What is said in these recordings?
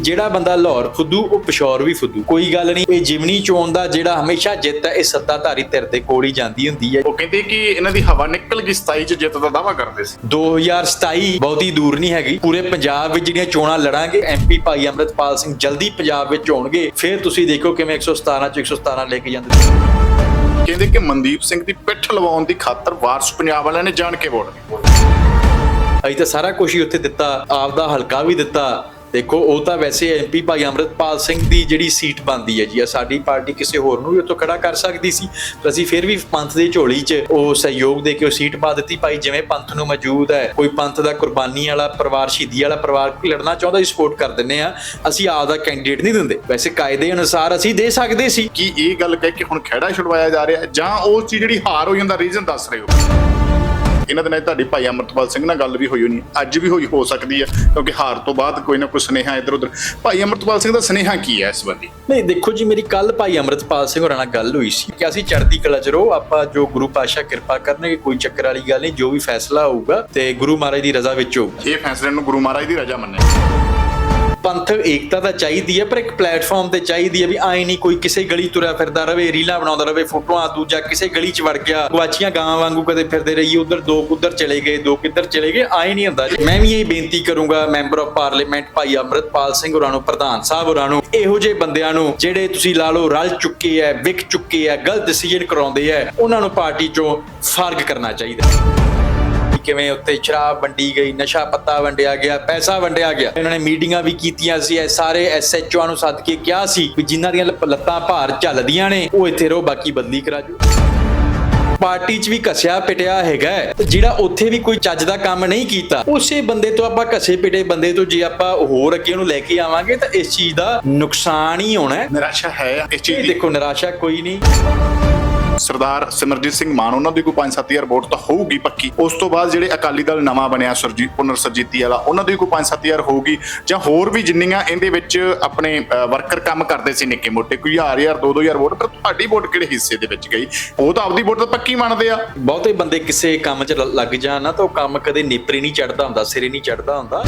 ਜਿਹੜਾ ਬੰਦਾ ਲਾਹੌਰ ਫੁੱਦੂ ਉਹ ਪਿਸ਼ੌਰ ਵੀ ਫੁੱਦੂ। ਕੋਈ ਗੱਲ ਨਹੀਂ ਇਹ ਜਿਮਨੀ ਚੋਣ ਦਾ ਜਿਹੜਾ ਹਮੇਸ਼ਾ ਜਿੱਤ ਹੈ ਇਹ ਸੱਤਾਧਾਰੀ ਧਿਰ ਦੇ ਕੋਲ ਹੀ ਜਾਂਦੀ ਹੁੰਦੀ ਹੈ। ਉਹ ਕਹਿੰਦੇ ਕਿ ਇਹਨਾਂ ਦੀ ਹਵਾ ਨਿਕਲ ਗਈ 27 ਚ ਜਿੱਤ ਦਾ ਦਾਵਾ ਕਰਦੇ ਸੀ। 2027 ਬਹੁਤੀ ਦੂਰ ਨਹੀਂ ਹੈਗੀ। ਪੂਰੇ ਪੰਜਾਬ ਵਿੱਚ ਜਿਹੜੀਆਂ ਚੋਣਾਂ ਲੜਾਂਗੇ ਐਮਪੀ ਭਾਈ ਅੰਮ੍ਰਿਤਪਾਲ ਸਿੰਘ ਜਲਦੀ ਪੰਜਾਬ ਵਿੱਚ ਹੋਣਗੇ। ਫਿਰ ਤੁਸੀਂ ਦੇਖੋ ਕਿਵੇਂ 117 ਚ 117 ਲੈ ਕੇ ਜਾਂਦੇ ਕਹਿੰਦੇ ਕਿ ਮਨਦੀਪ ਸਿੰਘ ਦੀ ਪਿੱਠ ਲਵਾਉਣ ਦੀ ਖਾਤਰ ਵਾਰਸ ਪੰਜਾਬ ਵਾਲਿਆਂ ਨੇ ਜਾਣ ਕੇ ਵੋਟ। ਦਿੱਤੀ ਅਸੀਂ ਤਾਂ ਸਾਰਾ ਕੁਝ ਹੀ ਉੱਥੇ ਦਿੱਤਾ ਆਪਦਾ ਹਲਕਾ ਵੀ ਦਿੱਤਾ ਦੇਖੋ, ਉਹ ਤਾਂ ਵੈਸੇ ਐਮਪੀ ਭਾਈ ਅੰਮ੍ਰਿਤਪਾਲ ਸਿੰਘ ਦੀ ਜਿਹੜੀ ਸੀਟ ਬਣਦੀ ਹੈ ਜੀ ਸਾਡੀ ਪਾਰਟੀ ਕਿਸੇ ਹੋਰ ਨੂੰ ਵੀ ਉੱਥੋਂ ਖੜਾ ਕਰ ਸਕਦੀ ਸੀ। ਪਰ ਅਸੀਂ ਫਿਰ ਵੀ ਪੰਥ ਦੀ ਝੋਲੀ 'ਚ ਉਹ ਸਹਿਯੋਗ ਦੇ ਕੇ ਉਹ ਸੀਟ ਪਾ ਦਿੱਤੀ। ਭਾਈ ਜਿਵੇਂ ਪੰਥ ਨੂੰ ਮੌਜੂਦ ਹੈ, ਕੋਈ ਪੰਥ ਦਾ ਕੁਰਬਾਨੀ ਵਾਲਾ ਪਰਿਵਾਰ, ਸ਼ਹੀਦੀ ਵਾਲਾ ਪਰਿਵਾਰ ਕੋਈ ਲੜਨਾ ਚਾਹੁੰਦਾ ਸੀ ਸਪੋਰਟ ਕਰ ਦਿੰਨੇ ਆ ਅਸੀਂ ਆਪਦਾ ਕੈਂਡੀਡੇਟ ਨਹੀਂ ਦਿੰਦੇ। ਵੈਸੇ ਕਾਇਦੇ ਅਨੁਸਾਰ ਅਸੀਂ ਦੇ ਸਕਦੇ ਸੀ। ਕਿ ਇਹ ਗੱਲ ਕਹਿ ਕੇ ਹੁਣ ਖਹਿੜਾ ਛੁਡਵਾਇਆ ਜਾ ਰਿਹਾ? ਜਾਂ ਉਸ ਚੀਜ਼ ਜਿਹੜੀ ਹਾਰ ਹੋਈ ਜਾਂਦਾ ਰੀਜ਼ਨ ਦੱਸ ਰਹੇ ਹੋ? ਇਹਨਾਂ ਦਿਨਾਂ 'ਚ ਤੁਹਾਡੀ ਭਾਈ ਅਮਰਤਪਾਲ ਸਿੰਘ ਨਾਲ ਗੱਲ ਵੀ ਹੋਈ ਹੋਣੀ ਅੱਜ ਵੀ ਹੋਈ ਹੋ ਸਕਦੀ ਹੈ ਕਿਉਂਕਿ ਹਾਰ ਤੋਂ ਬਾਅਦ ਕੋਈ ਨਾ ਕੋਈ ਸੁਨੇਹਾ ਇੱਧਰ ਉੱਧਰ ਭਾਈ ਅਮਰਤਪਾਲ ਸਿੰਘ ਦਾ ਸੁਨੇਹਾ ਕੀ ਹੈ ਇਸ ਬੰਦੀ ਨਹੀਂ ਦੇਖੋ ਜੀ ਮੇਰੀ ਕੱਲ ਭਾਈ ਅੰਮ੍ਰਿਤਪਾਲ ਸਿੰਘ ਹੋਰਾਂ ਨਾਲ ਗੱਲ ਹੋਈ ਸੀ। ਕਿ ਅਸੀਂ ਚੜ੍ਹਦੀ ਕਲਾ ਚ ਰਹੋ ਆਪਾਂ ਜੋ ਗੁਰੂ ਪਾਸ਼ਾ ਕਿਰਪਾ ਕਰਨਗੇ ਕੋਈ ਚੱਕਰ ਵਾਲੀ ਗੱਲ ਨਹੀਂ ਜੋ ਵੀ ਫੈਸਲਾ ਹੋਊਗਾ ਤੇ ਗੁਰੂ ਮਹਾਰਾਜ ਦੀ ਰਜ਼ਾ ਵਿੱਚ ਹੋਊਗਾ। ਇਹ ਫੈਸਲੇ ਨੂੰ ਗੁਰੂ ਮਹਾਰਾਜ ਦੀ ਰਜ਼ਾ ਮੰਨਿਆ ਪੰਥਕ ਏਕਤਾ ਤਾਂ ਚਾਹੀਦੀ ਹੈ, ਪਰ ਇੱਕ ਪਲੇਟਫਾਰਮ ਤੇ ਚਾਹੀਦੀ ਹੈ ਵੀ ਆਏ ਨਹੀਂ ਕੋਈ ਕਿਸੇ ਗਲੀ ਤੁਰਿਆ ਫਿਰਦਾ ਰਵੇ, ਰੀਲਾਂ ਬਣਾਉਂਦਾ ਰਵੇ, ਫੋਟੋਆਂ, ਦੂਜਾ ਕਿਸੇ ਗਲੀ 'ਚ ਵੜ ਗਿਆ ਗਵਾਚੀਆਂ ਗਾਂ ਵਾਂਗੂ ਕਦੇ ਫਿਰਦੇ ਰਹੀ ਉਧਰ ਦੋ ਉਧਰ ਚਲੇ ਗਏ, ਦੋ ਕਿੱਧਰ ਚਲੇ ਗਏ, ਆਏ ਨਹੀਂ ਹੁੰਦਾ ਮੈਂ ਵੀ ਇਹ ਬੇਨਤੀ ਕਰੂੰਗਾ ਮੈਂਬਰ ਆਫ ਪਾਰਲੀਮੈਂਟ ਭਾਈ ਅੰਮ੍ਰਿਤਪਾਲ ਸਿੰਘ ਹੋਰਾਂ ਨੂੰ, ਪ੍ਰਧਾਨ ਸਾਹਿਬ ਹੋਰਾਂ ਨੂੰ, ਇਹੋ ਜਿਹੇ ਬੰਦਿਆਂ ਨੂੰ, ਜਿਹੜੇ ਤੁਸੀਂ ਲਾ ਲਓ ਰਲ ਚੁੱਕੇ ਐ ਵਿਕ ਚੁੱਕੇ ਐ, ਗਲਤ ਡਿਸੀਜਨ ਕਰਾਉਂਦੇ ਐ, ਉਹਨਾਂ ਨੂੰ ਪਾਰਟੀ 'ਚੋਂ ਫਾਰਗ ਕਰਨਾ ਚਾਹੀਦਾ। ਕਿਵੇਂ ਉੱਤੇ ਸ਼ਰਾਬ ਵੰਡੀ ਗਈ ਨਸ਼ਾ ਪੱਤਾ ਵੰਡਿਆ ਗਿਆ ਪੈਸਾ ਵੰਡਿਆ ਗਿਆ। ਇਹਨਾਂ ਨੇ ਮੀਟਿੰਗਾਂ ਵੀ ਕੀਤੀਆਂ ਸੀ ਇਹ ਸਾਰੇ ਐਸਐਚਓ ਨੂੰ ਸੱਦ ਕੇ ਕਿਹਾ ਸੀ ਵੀ ਜਿਨ੍ਹਾਂ ਦੀਆਂ ਲੱਤਾਂ ਭਾਰ ਚੱਲਦੀਆਂ ਨੇ ਉਹ ਇੱਥੇ ਰਹੋ ਬਾਕੀ ਬਦਲੀ ਕਰਾ ਜੋ ਪਾਰਟੀ 'ਚ ਵੀ ਘਸਿਆ ਪਿਟਿਆ ਹੈਗਾ। ਤੇ ਜਿਹੜਾ ਉੱਥੇ ਵੀ ਕੋਈ ਚੱਜ ਦਾ ਕੰਮ ਨਹੀਂ ਕੀਤਾ ਉਸੇ ਬੰਦੇ ਤੋਂ ਆਪਾਂ ਘਸੇ ਪਿਟੇ ਬੰਦੇ ਤੋਂ ਜੇ ਆਪਾਂ ਹੋਰ ਅੱਗੇ ਉਹਨੂੰ ਲੈ ਕੇ ਆਵਾਂਗੇ ਤਾਂ ਇਸ ਚੀਜ਼ ਦਾ ਨੁਕਸਾਨ ਹੀ ਹੋਣਾ ਹੈ। ਨਿਰਾਸ਼ਾ ਹੈ ਇਸ ਚੀਜ਼ ਦੀ। ਦੇਖੋ ਨਿਰਾਸ਼ਾ ਕੋਈ ਨਹੀਂ। ਸਰਦਾਰ ਸਿਮਰਜੀਤ ਸਿੰਘ ਮਾਨ, ਉਹਨਾਂ ਦੀ ਕੋਈ 5-7000 ਵੋਟ ਤਾਂ ਹੋਊਗੀ ਪੱਕੀ। ਉਸ ਤੋਂ ਬਾਅਦ ਜਿਹੜੇ ਅਕਾਲੀ ਦਲ ਨਵਾਂ ਬਣਿਆ ਸਰਜੀਤ ਪੁਨਰ ਸਰਜੀਤੀ ਵਾਲਾ ਉਹਨਾਂ ਦੀ ਕੋਈ 5-7000 ਹੋਊਗੀ। ਜਾਂ ਹੋਰ ਵੀ ਜਿੰਨੀਆਂ ਇਹਦੇ ਵਿੱਚ ਆਪਣੇ ਵਰਕਰ ਕੰਮ ਕਰਦੇ ਸੀ ਨਿੱਕੇ ਮੋਟੇ, ਕੋਈ ਹਜ਼ਾਰ ਹਜ਼ਾਰ, ਦੋ ਦੋ ਹਜ਼ਾਰ ਵੋਟ, ਪਰ ਤੁਹਾਡੀ ਵੋਟ ਕਿਹੜੇ ਹਿੱਸੇ ਦੇ ਵਿੱਚ ਗਈ? ਉਹ ਤਾਂ ਆਪਦੀ ਵੋਟ ਤਾਂ ਪੱਕੀ ਮੰਨਦੇ ਆ। ਬਹੁਤੇ ਬੰਦੇ ਕਿਸੇ ਕੰਮ 'ਚ ਲੱਗ ਜਾਣ ਨਾ ਤਾਂ ਉਹ ਕੰਮ ਕਦੇ ਨੇਪਰੇ ਨਹੀਂ ਚੜਦਾ ਹੁੰਦਾ, ਸਿਰੇ ਨਹੀਂ ਚੜਦਾ ਹੁੰਦਾ।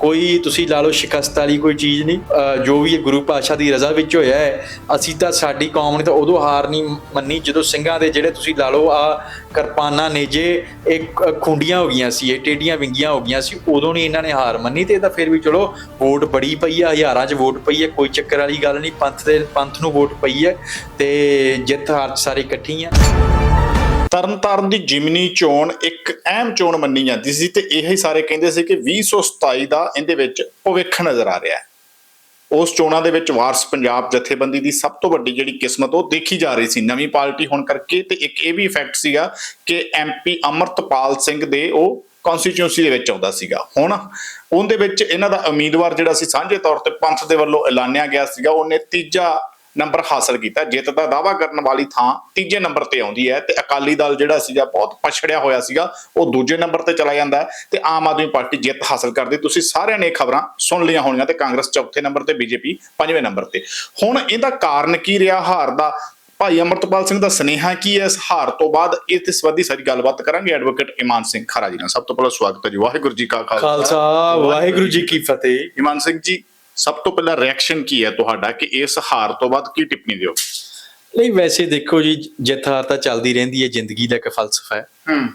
ਕੋਈ ਤੁਸੀਂ ਲਾ ਲਓ ਸ਼ਿਕਸਤ ਵਾਲੀ ਕੋਈ ਚੀਜ਼ ਨਹੀਂ ਜੋ ਵੀ ਇਹ ਗੁਰੂ ਪਾਤਸ਼ਾਹ ਦੀ ਰਜ਼ਾ ਵਿੱਚ ਹੋਇਆ ਹੈ, ਅਸੀਂ ਤਾਂ ਸਾਡੀ ਕੌਮ ਨੇ ਤਾਂ ਉਦੋਂ ਹਾਰ ਨਹੀਂ ਮੰਨੀ ਜਦੋਂ ਸਿੰਘਾਂ ਦੇ ਜਿਹੜੇ ਤੁਸੀਂ ਲਾ ਲਓ ਆ ਕਿਰਪਾਨਾਂ ਨੇ ਜੇ ਇੱਕ ਖੁੰਡੀਆਂ ਹੋ ਗਈਆਂ ਸੀ, ਇਹ ਟੇਡੀਆਂ ਵਿੰਗੀਆਂ ਹੋ ਗਈਆਂ ਸੀ, ਉਦੋਂ ਨਹੀਂ ਇਹਨਾਂ ਨੇ ਹਾਰ ਮੰਨੀ ਤੇ ਇਹ ਤਾਂ ਫਿਰ ਵੀ ਚਲੋ ਵੋਟ ਬੜੀ ਪਈ ਆ, ਹਜ਼ਾਰਾਂ 'ਚ ਵੋਟ ਪਈ ਹੈ ਕੋਈ ਚੱਕਰ ਵਾਲੀ ਗੱਲ ਨਹੀਂ, ਪੰਥ ਦੇ, ਪੰਥ ਨੂੰ ਵੋਟ ਪਈ ਹੈ ਤੇ ਜਿੱਤ ਹਾਰ 'ਚ ਸਾਰੇ ਇਕੱਠੀ ਆ। ਤਰਨਤਾਰਨ ਦੀ ਜਿਮਨੀ ਚੋਣ ਇੱਕ ਅਹਿਮ ਚੋਣ ਮੰਨੀ ਜਾਂਦੀ ਸੀ ਤੇ ਇਹ ਹੀ ਸਾਰੇ ਕਹਿੰਦੇ ਸੀ ਕਿ 2027 ਦਾ ਇਹਦੇ ਵਿੱਚ ਭਵਿੱਖ ਨਜ਼ਰ ਆ ਰਿਹਾ ਹੈ। ਉਸ ਚੋਣਾਂ ਦੇ ਵਿੱਚ ਵਾਰਸ ਪੰਜਾਬ ਜਥੇਬੰਦੀ ਦੀ ਸਭ ਤੋਂ ਵੱਡੀ ਜਿਹੜੀ ਕਿਸਮਤ ਉਹ ਦੇਖੀ ਜਾ ਰਹੀ ਸੀ ਨਵੀਂ ਪਾਰਟੀ ਹੋਣ ਕਰਕੇ ਤੇ ਇੱਕ ਇਹ ਵੀ ਇਫੈਕਟ ਸੀਗਾ ਕਿ ਐਮਪੀ ਅਮਰਤਪਾਲ ਸਿੰਘ ਦੇ ਉਹ ਕਨਸਟੀਚੁਐਂਸੀ ਦੇ ਵਿੱਚ ਆਉਂਦਾ ਸੀਗਾ। ਹੁਣ ਉਹਦੇ ਵਿੱਚ ਇਹਨਾਂ ਦਾ ਉਮੀਦਵਾਰ ਜਿਹੜਾ ਸੀ ਸਾਂਝੇ ਤੌਰ ਤੇ ਪੰਥ ਦੇ ਵੱਲੋਂ ਐਲਾਨਿਆ ਗਿਆ ਸੀਗਾ, ਉਹਨੇ ਤੀਜਾ ਨੰਬਰ ਹਾਸਲ ਕੀਤਾ। ਜਿੱਤ ਦਾ ਦਾਵਾ ਕਰਨ ਵਾਲੀ ਥਾਂ ਤੀਜੇ ਨੰਬਰ ਤੇ ਆਉਂਦੀ ਹੈ ਤੇ ਅਕਾਲੀ ਦਲ ਜਿਹੜਾ ਸੀਗਾ ਬਹੁਤ ਪਛੜਿਆ ਹੋਇਆ ਸੀਗਾ ਉਹ ਦੂਜੇ ਨੰਬਰ ਤੇ ਚਲਾ ਜਾਂਦਾ ਤੇ ਆਮ ਆਦਮੀ ਪਾਰਟੀ ਜਿੱਤ ਹਾਸਲ ਕਰਦੀ। ਤੁਸੀਂ ਸਾਰਿਆਂ ਨੇ ਇਹ ਖਬਰਾਂ ਸੁਣ ਲਈਆਂ ਹੋਣੀਆਂ ਤੇ ਕਾਂਗਰਸ ਚੌਥੇ ਨੰਬਰ ਤੇ ਬੀਜੇਪੀ ਪੰਜਵੇਂ ਨੰਬਰ ਤੇ। ਹੁਣ ਇਹਦਾ ਕਾਰਨ ਕੀ ਰਿਹਾ? ਹਾਰ ਦਾ ਭਾਈ ਅਮਰਤਪਾਲ ਸਿੰਘ ਦਾ ਸਨੇਹਾ ਕੀ ਹੈ? ਇਸ ਹਾਰ ਤੋਂ ਬਾਅਦ ਇਸ ਤੇ ਸੰਬੰਧੀ ਸਾਰੀ ਗੱਲਬਾਤ ਕਰਾਂਗੇ। ਐਡਵੋਕੇਟ ਇਮਾਨ ਸਿੰਘ ਖਰਾ ਜੀ ਨਾਲ। ਸਭ ਤੋਂ ਪਹਿਲਾਂ ਸਵਾਗਤ ਹੈ ਜੀ। ਵਾਹਿਗੁਰੂ ਜੀ ਕਾ ਖਾਲਸਾ। ਵਾਹਿਗੁਰੂ ਜੀ ਕੀ ਫਤਿਹ। ਇਮਾਨ ਸਿੰਘ ਜੀ ਸਭ ਤੋਂ ਪਹਿਲਾਂ ਰਿਐਕਸ਼ਨ ਕੀ ਹੈ ਤੁਹਾਡਾ ਕਿ ਇਸ ਹਾਰ ਤੋਂ ਬਾਅਦ ਕੀ ਟਿੱਪਣੀ ਦਿਓ? ਨਹੀਂ ਵੈਸੇ ਦੇਖੋ ਜੀ ਜਿੱਤ ਹਾਰ ਤਾਂ ਚੱਲਦੀ ਰਹਿੰਦੀ ਹੈ ਜ਼ਿੰਦਗੀ ਦਾ ਇੱਕ ਫਲਸਫਾ ਹੈ।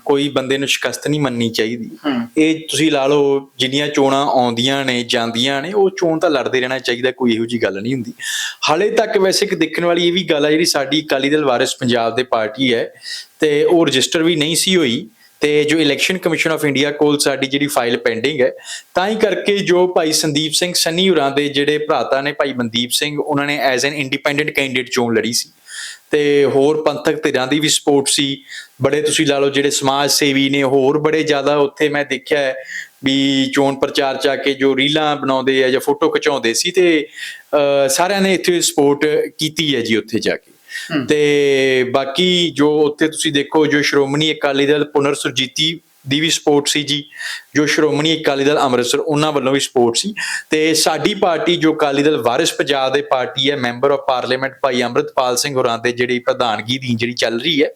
ਕੋਈ ਬੰਦੇ ਨੂੰ ਸ਼ਿਕਸਤ ਨਹੀਂ ਮੰਨਣੀ ਚਾਹੀਦੀ। ਇਹ ਤੁਸੀਂ ਲਾ ਲਓ ਜਿੰਨੀਆਂ ਚੋਣਾਂ ਆਉਂਦੀਆਂ ਨੇ ਜਾਂਦੀਆਂ ਨੇ ਉਹ ਚੋਣ ਤਾਂ ਲੜਦੇ ਰਹਿਣਾ ਚਾਹੀਦਾ ਕੋਈ ਇਹੋ ਜੀ ਗੱਲ ਨਹੀਂ ਹੁੰਦੀ। ਹਾਲੇ ਤੱਕ ਵੈਸੇ ਇੱਕ ਦੇਖਣ ਵਾਲੀ ਇਹ ਵੀ ਗੱਲ ਹੈ ਜਿਹੜੀ ਸਾਡੀ ਅਕਾਲੀ ਦਲ ਵਾਰਿਸ ਪੰਜਾਬ ਦੇ ਪਾਰਟੀ ਹੈ ਤੇ ਉਹ ਰਜਿਸਟਰ ਵੀ ਨਹੀਂ ਸੀ ਹੋਈ। ਤੇ ਜੋ ਇਲੈਕਸ਼ਨ ਕਮਿਸ਼ਨ ਆਫ ਇੰਡੀਆ ਕੋਲ ਸਾਡੀ ਜਿਹੜੀ ਫਾਈਲ ਪੈਂਡਿੰਗ ਹੈ, ਤਾਂ ਹੀ ਕਰਕੇ ਜੋ ਭਾਈ ਸੰਦੀਪ ਸਿੰਘ ਸੰਨੀ ਹੁਰਾਂ ਦੇ ਜਿਹੜੇ ਭਰਾਤਾ ਨੇ ਭਾਈ ਮਨਦੀਪ ਸਿੰਘ, ਉਹਨਾਂ ਨੇ ਐਜ਼ ਐਨ ਇੰਡੀਪੈਂਡੈਂਟ ਕੈਂਡੀਡੇਟ ਚੋਣ ਲੜੀ ਸੀ। ਤੇ ਹੋਰ ਪੰਥਕ ਧਿਰਾਂ ਦੀ ਵੀ ਸਪੋਰਟ ਸੀ। ਬੜੇ ਤੁਸੀਂ ਲਾ ਲਓ ਜਿਹੜੇ ਸਮਾਜ ਸੇਵੀ ਨੇ, ਹੋਰ ਬੜੇ ਜ਼ਿਆਦਾ ਉੱਥੇ ਮੈਂ ਦੇਖਿਆ ਹੈ ਵੀ ਚੋਣ ਪ੍ਰਚਾਰ ਚ ਆ ਕੇ ਜੋ ਰੀਲਾਂ ਬਣਾਉਂਦੇ ਆ ਜਾਂ ਫੋਟੋ ਖਿਚਾਉਂਦੇ ਸੀ ਤੇ ਸਾਰਿਆਂ ਨੇ ਇੱਥੇ ਸਪੋਰਟ ਕੀਤੀ ਹੈ ਜੀ ਉੱਥੇ ਜਾ ਕੇ। ਤੇ ਬਾਕੀ ਜੋ ਉੱਥੇ ਤੁਸੀਂ ਦੇਖੋ, ਜੋ ਸ਼੍ਰੋਮਣੀ ਅਕਾਲੀ ਦਲ ਪੁਨਰ ਸੁਰਜੀਤੀ ਦੀ ਵੀ ਸਪੋਰਟ ਸੀ ਜੀ, ਜੋ ਸ਼੍ਰੋਮਣੀ ਅਕਾਲੀ ਦਲ ਅੰਮ੍ਰਿਤਸਰ, ਉਹਨਾਂ ਵੱਲੋਂ ਵੀ ਸਪੋਰਟ ਸੀ। ਤੇ ਸਾਡੀ ਪਾਰਟੀ, ਜੋ ਅਕਾਲੀ ਦਲ ਵਾਰਿਸ ਪੰਜਾਬ ਦੇ ਪਾਰਟੀ ਹੈ, ਮੈਂਬਰ ਆਫ ਪਾਰਲੀਮੈਂਟ ਭਾਈ ਅੰਮ੍ਰਿਤਪਾਲ ਸਿੰਘ ਹੋਰਾਂ ਦੇ ਜਿਹੜੀ ਪ੍ਰਧਾਨਗੀ ਦੀ ਜਿਹੜੀ ਚੱਲ ਰਹੀ ਹੈ,